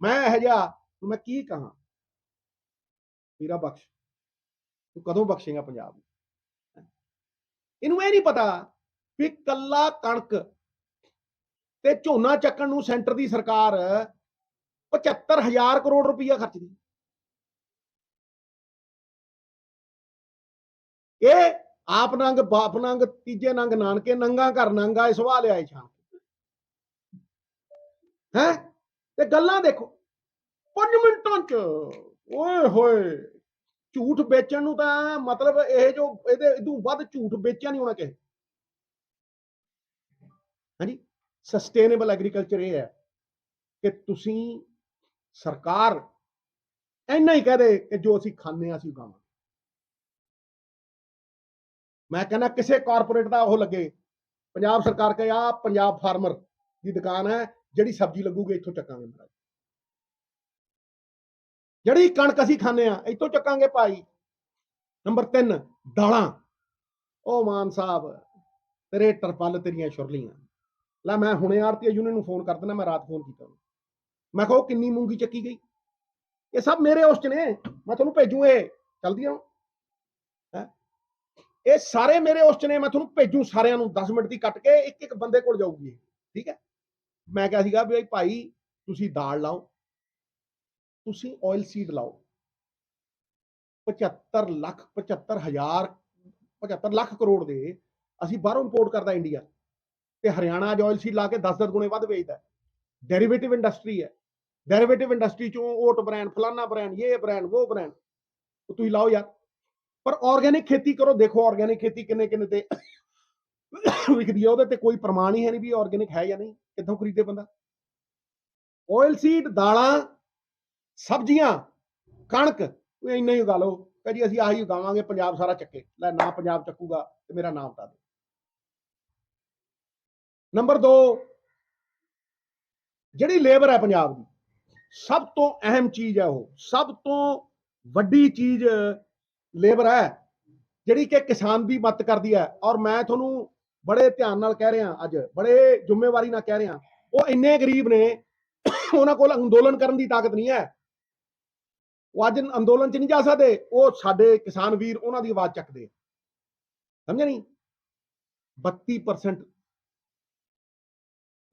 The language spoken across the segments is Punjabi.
ਮੈਂ ਇਹ ਜਿਹਾ ਮੈਂ ਕੀ ਕਹਾਂ? ਮੇਰਾ ਬਖਸ਼। ਤੂੰ ਕਦੋਂ ਬਖਸ਼ੇਗਾ ਪੰਜਾਬ ਨੂੰ? ਇਹਨੂੰ ਇਹ ਨਹੀਂ ਪਤਾ ਵੀ ਕੱਲਾ ਕਣਕ ਤੇ ਝੋਨਾ ਚੱਕਣ ਨੂੰ ਸੈਂਟਰ ਦੀ ਸਰਕਾਰ 75000 ਕਰੋੜ ਰੁਪਈਆ ਖਰਚਦੀ। ਇਹ ਆਪ ਨੰਗ, ਬਾਪ ਨੰਗ, ਤੀਜੇ ਨੰਗ, ਨਾਨਕੇ ਨੰਗਾ ਘਰ ਨੰਗਾ ਇਹ ਸਵਾਲ ਆਏ ਸ਼ਾਮ ਹੈ? ਤੇ ਗੱਲਾਂ ਦੇਖੋ। 5 ਮਿੰਟਾਂ ਚ। ਓਏ ਹੋਏ। ਝੂਠ ਵੇਚਣ ਨੂੰ ਤਾਂ ਮਤਲਬ ਇਹ ਜੋ ਇਹਦੇ ਇਦੋਂ ਵੱਧ ਝੂਠ ਵੇਚਿਆ ਨਹੀਂ ਹੋਣਾ ਕਿਸੇ। ਹਾਂਜੀ? ਸਸਟੇਨੇਬਲ ਐਗਰੀਕਲਚਰ ਇਹ ਹੈ ਕਿ ਤੁਸੀਂ ਸਰਕਾਰ ਇੰਨਾ ਹੀ ਕਹਦੇ ਕਿ ਜੋ ਅਸੀਂ ਖਾਂਦੇ ਆ ਅਸੀਂ ਉਗਾਵਾਂ ਮੈਂ ਕਹਿੰਦਾ ਕਿਸੇ ਕਾਰਪੋਰੇਟ ਦਾ ਉਹ ਲੱਗੇ। ਪੰਜਾਬ ਸਰਕਾਰ ਕਹੇ ਆ ਪੰਜਾਬ ਫਾਰਮਰ ਦੀ ਦੁਕਾਨ ਹੈ ਜਿਹੜੀ ਸਬਜ਼ੀ ਲੱਗੂਗੀ ਇੱਥੋਂ ਚੱਕਾਂਗੇ ਮਹਾਰਾਜ। ਜਿਹੜੀ ਕਣਕ ਅਸੀਂ ਖਾਂਦੇ ਆ ਇੱਥੋਂ ਚੱਕਾਂਗੇ ਭਾਈ। ਨੰਬਰ 3 ਦਾਲਾਂ। ਉਹ ਮਾਨ ਸਾਹਿਬ, ਤੇਰੇ ਟਰਪਲ ਤੇਰੀਆਂ ਛੁਰਲੀਆਂ ਲੈ ਮੈਂ ਹੁਣੇ ਆਰਤੀ ਯੂਨੀਅਨ ਨੂੰ ਫੋਨ ਕਰ ਦਿੰਦਾ ਮੈਂ ਰਾਤ ਫੋਨ ਕੀਤਾ ਮੈਂ ਕਿਹਾ ਉਹ ਕਿੰਨੀ ਮੂੰਗੀ ਚੱਕੀ ਗਈ। ਇਹ ਸਭ ਮੇਰੇ ਉਸ ਚ ਨੇ, ਮੈਂ ਤੁਹਾਨੂੰ ਭੇਜੂ ਇਹ। ਚਲਦੀ ਆ ਹੈ? ਇਹ ਸਾਰੇ ਮੇਰੇ ਉਸ ਚ ਨੇ, ਮੈਂ ਤੁਹਾਨੂੰ ਭੇਜੂ ਸਾਰਿਆਂ ਨੂੰ 10 ਮਿੰਟ ਦੀ ਕੱਟ ਕੇ ਇੱਕ ਇੱਕ ਬੰਦੇ ਕੋਲ ਜਾਊਗੀ ਠੀਕ ਹੈ? ਮੈਂ ਕਿਹਾ ਸੀਗਾ ਵੀ ਭਾਈ ਤੁਸੀਂ ਦਾਲ ਲਾਓ, ਤੁਸੀਂ ਆਇਲ ਸੀਡ ਲਾਓ। 75 ਲੱਖ 75 ਹਜ਼ਾਰ 75 ਲੱਖ ਕਰੋੜ ਦੇ ਅਸੀਂ ਬਾਹਰੋਂ ਇੰਪੋਰਟ ਕਰਦਾ ਇੰਡੀਆ ਤੇ ਹਰਿਆਣਾ ਅੱਜ ਆਇਲ ਸੀਡ ਲਾ ਕੇ 10-10 ਗੁਣੇ ਵੱਧ ਵੇਚਦਾ ਡੈਰੀਵੇਟਿਵ ਇੰਡਸਟਰੀ ਹੈ। ਡੈਰੀਵੇਟਿਵ ਇੰਡਸਟਰੀ ਚੋਂ ਓਟ ਬ੍ਰਾਂਡ ਫਲਾਨਾ ਬ੍ਰਾਂਡ ਇਹ ਬ੍ਰਾਂਡ ਉਹ ਬ੍ਰਾਂਡ ਤੁਸੀਂ ਲਾਓ ਯਾਰ। ਪਰ ਆਰਗੇਨਿਕ ਖੇਤੀ ਕਰੋ, ਦੇਖੋ ਆਰਗੇਨਿਕ ਖੇਤੀ ਕਿੰਨੇ ਕਿੰਨੇ ਤੇ ਵਿਕਦੀ ਹੈ। ਉਹਦੇ ਤੇ ਕੋਈ ਪ੍ਰਮਾਣ ਹੀ ਹੈ ਨਹੀਂ ਵੀ ਆਰਗੇਨਿਕ ਹੈ ਜਾਂ ਨਹੀਂ। ਕਿੱਥੋਂ ਖਰੀਦੇ ਬੰਦਾ? ਆਇਲ ਸੀਡ ਦਾਲਾਂ, ਸਬਜ਼ੀਆਂ, ਕਣਕ। ਉਹ ਇੰਨਾ ਹੀ ਉਗਾ ਲਓ। ਕਹ ਜੀ ਅਸੀਂ ਆਹੀ ਉਗਾਵਾਂਗੇ, ਪੰਜਾਬ ਸਾਰਾ ਚੱਕੇ। ਲੈ ਨਾ ਪੰਜਾਬ ਚੱਕੂਗਾ ਤੇ ਮੇਰਾ ਨਾਮ ਬਤਾ ਦੇ। ਨੰਬਰ 2 ਜਿਹੜੀ ਲੇਬਰ ਹੈ ਪੰਜਾਬ ਦੀ, ਸਭ ਤੋਂ ਅਹਿਮ ਚੀਜ਼ ਹੈ ਉਹ। ਸਭ ਤੋਂ ਵੱਡੀ ਚੀਜ਼ ਲੇਬਰ ਹੈ, ਜਿਹੜੀ ਕਿ ਕਿਸਾਨ ਦੀ ਮਦਦ ਕਰਦੀ ਹੈ। ਔਰ ਮੈਂ ਤੁਹਾਨੂੰ ਬੜੇ ਧਿਆਨ ਨਾਲ ਕਹਿ ਰਿਹਾ ਅੱਜ, ਬੜੇ ਜ਼ਿੰਮੇਵਾਰੀ ਨਾਲ ਕਹਿ ਰਿਹਾ। ਉਹ ਇੰਨੇ ਗਰੀਬ ਨੇ, ਉਹਨਾਂ ਕੋਲ ਅੰਦੋਲਨ ਕਰਨ ਦੀ ਤਾਕਤ ਨਹੀਂ ਹੈ। ਉਹ ਅੱਜ ਅੰਦੋਲਨ 'ਚ ਨਹੀਂ ਜਾ ਸਕਦੇ, ਉਹ ਸਾਡੇ ਕਿਸਾਨ ਵੀਰ ਉਹਨਾਂ ਦੀ ਆਵਾਜ਼ ਚੱਕਦੇ ਸਮਝਿਆ ਨਹੀਂ? 32%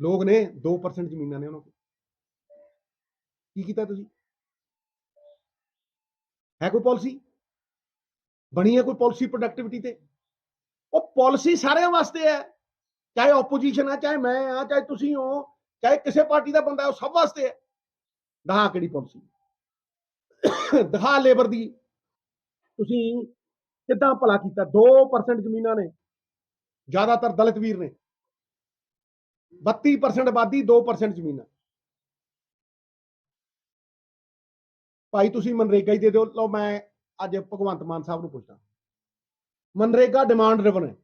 ਲੋਕ ਨੇ 2% ਜ਼ਮੀਨਾਂ ਨੇ ਉਹਨਾਂ ਕੋਲ। ਕੀ ਕੀਤਾ ਤੁਸੀਂ? ਹੈ ਕੋਈ ਪਾਲਿਸੀ ਬਣੀ ਹੈ ਕੋਈ ਪਾਲਿਸੀ ਪ੍ਰੋਡਕਟਿਵਿਟੀ ਤੇ? ਉਹ ਪਾਲਿਸੀ ਸਾਰਿਆਂ ਵਾਸਤੇ ਹੈ। ਚਾਹੇ ਆਪੋਜੀਸ਼ਨ ਹੈ ਚਾਹੇ ਮੈਂ ਆ, ਚਾਹੇ ਤੁਸੀਂ ਹੋ, ਚਾਹੇ ਕਿਸੇ ਪਾਰਟੀ ਦਾ ਬੰਦਾ ਉਹ ਸਭ ਵਾਸਤੇ ਹੈ। ਦਹਾ ਕਿਹੜੀ ਪਾਲਿਸੀ ਦਹਾ ਲੇਬਰ ਦੀ। ਤੁਸੀਂ ਕਿੱਦਾਂ ਭਲਾ ਕੀਤਾ? 2% ਜ਼ਮੀਨਾਂ ਨੇ। ਜ਼ਿਆਦਾਤਰ ਦਲਿਤ ਵੀਰ ਨੇ। 32% ਆਬਾਦੀ 2% ਜ਼ਮੀਨਾਂ। ਭਾਈ, ਤੁਸੀਂ ਮਨਰੇਗਾ ਹੀ ਦੇ ਦਿਓ। ਲਓ, ਮੈਂ ਅੱਜ ਭਗਵੰਤ ਮਾਨ ਸਾਹਿਬ ਨੂੰ ਪੁੱਛਦਾ। ਮਨਰੇਗਾ ਡਿਮਾਂਡ ਡਰਿਵਨ ਹੈ।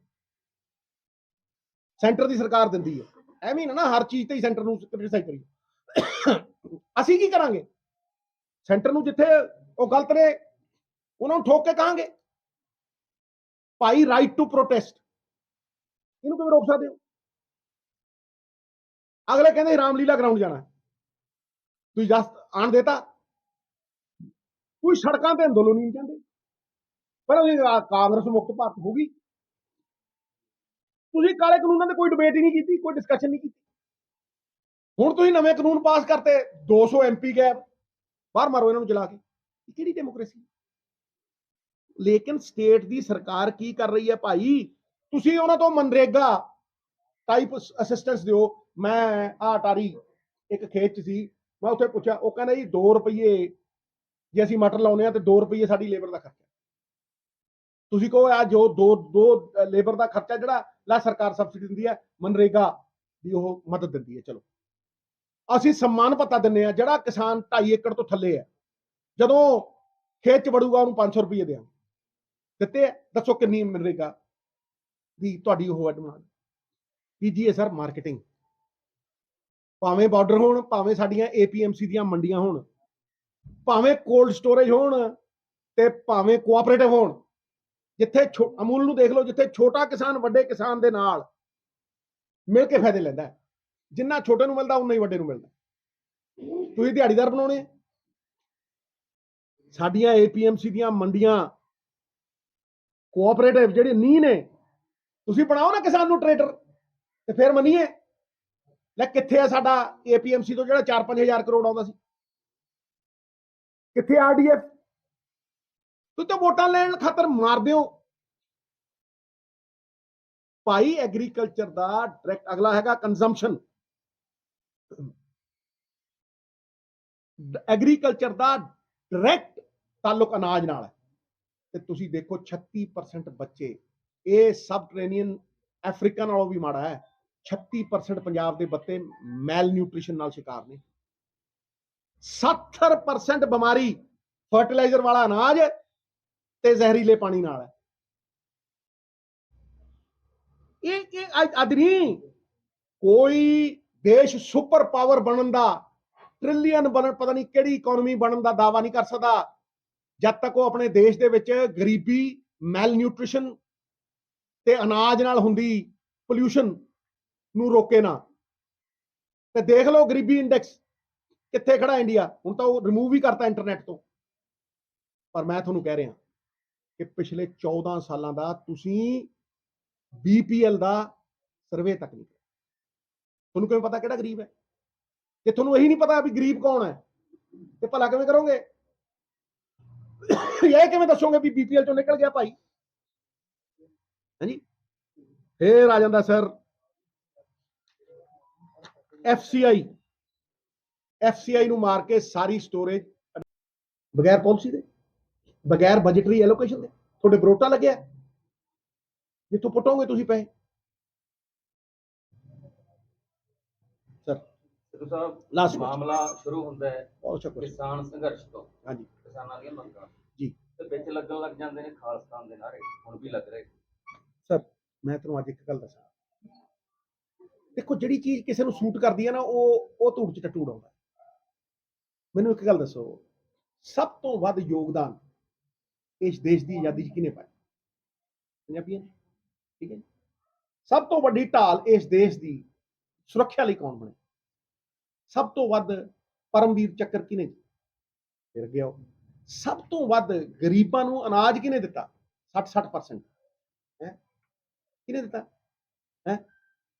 ਸੈਂਟਰ ਦੀ ਸਰਕਾਰ ਦਿੰਦੀ ਹੈ। ਐਵੇਂ ਨਾ ਨਾ ਹਰ ਚੀਜ਼ ਤੇ ਹੀ ਸੈਂਟਰ ਨੂੰ ਕ੍ਰਿਟਿਸਾਈਜ਼ ਕਰੀਏ। ਅਸੀਂ ਕੀ ਕਰਾਂਗੇ? ਸੈਂਟਰ ਨੂੰ ਜਿੱਥੇ ਉਹ ਗਲਤ ਨੇ, ਉਹਨਾਂ ਨੂੰ ਠੋਕ ਕੇ ਕਹਾਂਗੇ। ਭਾਈ ਰਾਈਟ ਟੂ ਪ੍ਰੋਟੈਸਟ ਇਹਨੂੰ ਕਿਵੇਂ ਰੋਕ ਸਕਦੇ ਹੋ? ਅਗਲੇ ਕਹਿੰਦੇ ਰਾਮਲੀਲਾ ਗਰਾਊਂਡ ਜਾਣਾ ਤੁਸੀਂ ਜਸ ਆਣ ਦੇਤਾ। ਕੋਈ ਸੜਕਾਂ ਤੇ ਅੰਦੋਲਨ ਨਹੀਂ ਕਹਿੰਦੇ ਪਰ ਉਹ ਕਾਂਗਰਸ ਮੁਕਤ ਭਾਰਤ ਹੋ ਤੁਸੀਂ ਕਾਲੇ ਕਾਨੂੰਨਾਂ ਤੇ ਕੋਈ ਡਿਬੇਟ ਹੀ ਨਹੀਂ ਕੀਤੀ, ਕੋਈ ਡਿਸਕਸ਼ਨ ਨਹੀਂ ਕੀਤੀ। ਹੁਣ ਤੁਸੀਂ ਨਵੇਂ ਕਾਨੂੰਨ ਪਾਸ ਕਰਤੇ 200 ਐਮਪੀ ਗਏ ਬਾਹਰ ਮਾਰੋ ਇਹਨਾਂ ਨੂੰ ਜਲਾ ਕੇ। ਇਹ ਕਿਹੜੀ ਡੈਮੋਕ੍ਰੇਸੀ ਲੇਕਿਨ ਸਟੇਟ ਦੀ ਸਰਕਾਰ ਕੀ ਕਰ ਰਹੀ ਹੈ ਭਾਈ? ਤੁਸੀਂ ਉਹਨਾਂ ਤੋਂ ਮਨਰੇਗਾ ਟਾਈਪ ਅਸਿਸਟੈਂਸ ਦਿਓ। ਮੈਂ ਆ ਟਾਰੀ ਇੱਕ ਖੇਤ ਚ ਸੀ, ਮੈਂ ਉੱਥੇ ਪੁੱਛਿਆ, ਉਹ ਕਹਿੰਦਾ ਜੀ 2 ਰੁਪਏ ਜੇ ਅਸੀਂ ਮਟਰ ਲਾਉਨੇ ਆ ਤੇ 2 ਰੁਪਏ ਸਾਡੀ ਲੇਬਰ ਦਾ ਖਰਚਾ। ਤੁਸੀਂ ਕਹੋ ਆ ਜੋ 2 2 ਲੇਬਰ ਦਾ ਖਰਚਾ ਜਿਹੜਾ, ਲੈ ਸਰਕਾਰ ਸਬਸਿਡੀ ਦਿੰਦੀ ਹੈ, ਮਨਰੇਗਾ ਦੀ ਉਹ ਮਦਦ ਦਿੰਦੀ ਹੈ, ਚਲੋ। ਅਸੀਂ ਸਨਮਾਨ ਭੱਤਾ ਦਿੰਨੇ ਆ ਜਿਹੜਾ ਕਿਸਾਨ 2.5 ਏਕੜ ਤੋਂ ਥੱਲੇ ਹੈ, ਜਦੋਂ ਖੇਤ ਚ ਵੜੂਗਾ, ਉਹਨੂੰ 500 ਰੁਪਏ ਦੇਵਾਂ ਦਿੱਤੇ ਆ? ਦੱਸੋ ਕਿੰਨੀ ਮਨਰੇਗਾ ਦੀ ਤੁਹਾਡੀ ਉਹ ਹੈ ਡਿਮਾਂਡ ਤੀਜੀ ਹੈ, ਸਰ ਮਾਰਕੀਟਿੰਗ ਭਾਵੇਂ ਬਾਰਡਰ ਹੋਣ, ਭਾਵੇਂ ਸਾਡੀਆਂ ਏਪੀਐਮਸੀ ਦੀਆਂ ਮੰਡੀਆਂ ਹੋਣ, ਭਾਵੇਂ ਕੋਲਡ ਸਟੋਰੇਜ ਹੋਣ ਤੇ ਭਾਵੇਂ ਕੋਆਪਰੇਟਿਵ ਹੋਣ ਜਿੱਥੇ ਅਮੂਲ ਨੂੰ ਦੇਖ ਲਓ, ਜਿੱਥੇ ਛੋਟਾ ਕਿਸਾਨ ਵੱਡੇ ਕਿਸਾਨ ਦੇ ਨਾਲ ਮਿਲ ਕੇ ਫਾਇਦੇ ਲੈਂਦਾ ਹੈ। ਜਿੰਨਾ ਛੋਟੇ ਨੂੰ ਮਿਲਦਾ, ਉਨਾ ਹੀ ਵੱਡੇ ਨੂੰ ਮਿਲਦਾ ਤੁਸੀਂ ਦਿਹਾੜੀਦਾਰ ਬਣਾਉਣੇ ਆ। ਸਾਡੀਆਂ ਏਪੀਐਮਸੀ ਦੀਆਂ ਮੰਡੀਆਂ ਕੋਆਪਰੇਟਿਵ ਜਿਹੜੇ ਨੀ ਨੇ, ਤੁਸੀਂ ਬਣਾਓ ਨਾ ਕਿਸਾਨ ਨੂੰ ਟਰੇਡਰ ਤੇ ਫਿਰ ਮੰਨੀਏ, ਲੈ ਕਿੱਥੇ ਆ ਸਾਡਾ ਏਪੀਐਮਸੀ ਤੋਂ ਜਿਹੜਾ 4-5000 ਕਰੋੜ ਆਉਂਦਾ ਸੀ? ਕਿੱਥੇ ਆਰਡੀਐਫ ਤੁਸੀਂ ਤਾਂ ਵੋਟਾਂ ਲੈਣ ਖਾਤਰ ਮਾਰਦੇ ਹੋ। ਭਾਈ ਐਗਰੀਕਲਚਰ ਦਾ ਡਾਇਰੈਕਟ ਅਗਲਾ ਹੈਗਾ ਕੰਜ਼ੰਪਸ਼ਨ ਐਗਰੀਕਲਚਰ ਦਾ ਡਾਇਰੈਕਟ ਤਾਲੁਕ ਅਨਾਜ ਨਾਲ। ਹੈ ਤੇ ਤੁਸੀਂ ਦੇਖੋ 36% ਬੱਚੇ, ਇਹ ਸਬ ਟ੍ਰੇਨੀਅਨ ਅਫਰੀਕਾ ਨਾਲੋਂ ਵੀ ਮਾੜਾ ਹੈ। 36% ਪੰਜਾਬ ਦੇ ਬੱਤੇ ਮੈਲ ਨਿਊਟ੍ਰੀਸ਼ਨ ਨਾਲ ਸ਼ਿਕਾਰ ਨੇ। 70% ਬਿਮਾਰੀ ਫਰਟੀਲਾਈਜ਼ਰ ਵਾਲਾ ਅਨਾਜ ਤੇ ਜ਼ਹਿਰੀਲੇ ਪਾਣੀ ਨਾਲ ਹੈ। ਇਹ ਇਹ ਅੱਜ- ਨਹੀਂ, ਕੋਈ ਦੇਸ਼ ਸੁਪਰ ਪਾਵਰ ਬਣਨ ਦਾ ਟ੍ਰਿਲੀਅਨ ਬਣਨ ਪਤਾ ਨਹੀਂ ਕਿਹੜੀ ਇਕਨੋਮੀ ਬਣਨ ਦਾ ਦਾਵਾ ਨਹੀਂ ਕਰ ਸਕਦਾ। ਜਦ ਤੱਕ ਉਹ ਆਪਣੇ ਦੇਸ਼ ਦੇ ਵਿੱਚ ਗਰੀਬੀ ਮੈਲ ਨਿਊਟ੍ਰੀਸ਼ਨ ਤੇ ਅਨਾਜ ਨਾਲ ਹੁੰਦੀ ਪੋਲਿਊਸ਼ਨ ਨੂੰ ਰੋਕੇ ਨਾ। ਤੇ ਦੇਖ ਲਓ ਗਰੀਬੀ ਇੰਡੈਕਸ ਕਿੱਥੇ ਖੜਾ ਇੰਡੀਆ। ਹੁਣ ਤਾਂ ਉਹ ਰਿਮੂਵ ਵੀ ਕਰਤਾ ਇੰਟਰਨੈਟ ਤੋਂ। ਪਰ ਮੈਂ ਤੁਹਾਨੂੰ ਕਹਿ ਰਿਹਾ ਕਿ ਪਿਛਲੇ 14 ਸਾਲਾਂ ਦਾ ਤੁਸੀਂ ਬੀਪੀਐਲ ਦਾ ਸਰਵੇ ਤੱਕ ਨਹੀਂ ਤੁਹਾਨੂੰ ਕਿਵੇਂ ਪਤਾ ਕਿਹੜਾ ਗਰੀਬ ਹੈ? ਜੇ ਤੁਹਾਨੂੰ ਇਹੀ ਨਹੀਂ ਪਤਾ ਵੀ ਗਰੀਬ ਕੌਣ ਹੈ, ਤੇ ਭਲਾ ਕਿਵੇਂ ਕਰੋਗੇ? ਇਹ ਕਿਵੇਂ ਦੱਸੋਗੇ ਵੀ ਬੀਪੀਐਲ ਚੋਂ ਨਿਕਲ ਗਿਆ ਭਾਈ? ਹਾਂਜੀ? ਫੇਰ ਆ ਜਾਂਦਾ ਸਰ ਐਫਸੀਆਈ ਐਫਸੀਆਈ ਨੂੰ ਮਾਰ ਕੇ ਸਾਰੀ ਸਟੋਰੇਜ ਬਗੈਰ ਪਾਲਿਸੀ ਦੇ। ਬਗੈਰ ਬਜਟਰੀ ਐਲੋਕੇਸ਼ਨ ਦੇ। ਤੁਹਾਡੇ ਬਰੋਟਾ ਲੱਗਿਆ। ਜਿੱਥੋਂ ਪੁੱਟੋਗੇ ਤੁਸੀਂ ਪੈਸੇ। Sir Sidhu Sahib Last question. ਮਾਮਲਾ ਸ਼ੁਰੂ ਹੁੰਦਾ ਹੈ ਬਹੁਤ ਸ਼ੁਕਰ ਕਿਸਾਨ ਸੰਘਰਸ਼ ਤੋਂ। ਹਾਂਜੀ। ਕਿਸਾਨਾਂ ਦੀਆਂ ਮੰਗਾਂ। ਜੀ। ਤੇ ਵਿੱਚ ਲੱਗਣ ਲੱਗ ਜਾਂਦੇ ਨੇ ਖਾਲਸਤਾਨ ਦੇ ਨਾਰੇ ਹੁਣ ਵੀ ਲੱਗ ਰਹੇ। ਸਰ ਮੈਂ ਤੁਹਾਨੂੰ ਅੱਜ ਇੱਕ ਗੱਲ ਦੱਸਾਂ। ਦੇਖੋ ਜਿਹੜੀ ਚੀਜ਼ ਕਿਸੇ ਨੂੰ ਸੂਟ ਕਰਦੀ ਹੈ ਨਾ ਉਹ ਉਹ ਧੂੜ ਚ ਆਉਂਦਾ। ਮੈਨੂੰ ਇੱਕ ਗੱਲ ਦੱਸੋ। ਸਭ ਤੋਂ ਵੱਧ ਯੋਗਦਾਨ ਇਸ ਦੇਸ਼ ਦੀ ਆਜ਼ਾਦੀ 'ਚ ਕਿਹਨੇ ਪਾਇਆ ਪੰਜਾਬੀਆਂ ਠੀਕ ਹੈ ਸਭ ਤੋਂ ਵੱਡੀ ਢਾਲ ਇਸ ਦੇਸ਼ ਦੀ ਸੁਰੱਖਿਆ ਲਈ ਕੌਣ ਬਣੇ? ਸਭ ਤੋਂ ਵੱਧ ਪਰਮਵੀਰ ਚੱਕਰ ਕਿਹਨੇ ਫਿਰ ਗਿਆ ਉਹ। ਸਭ ਤੋਂ ਵੱਧ ਗਰੀਬਾਂ ਨੂੰ ਅਨਾਜ ਕਿਹਨੇ ਦਿੱਤਾ? 60 60% ਕਿਹਨੇ ਦਿੱਤਾ? ਹੈ?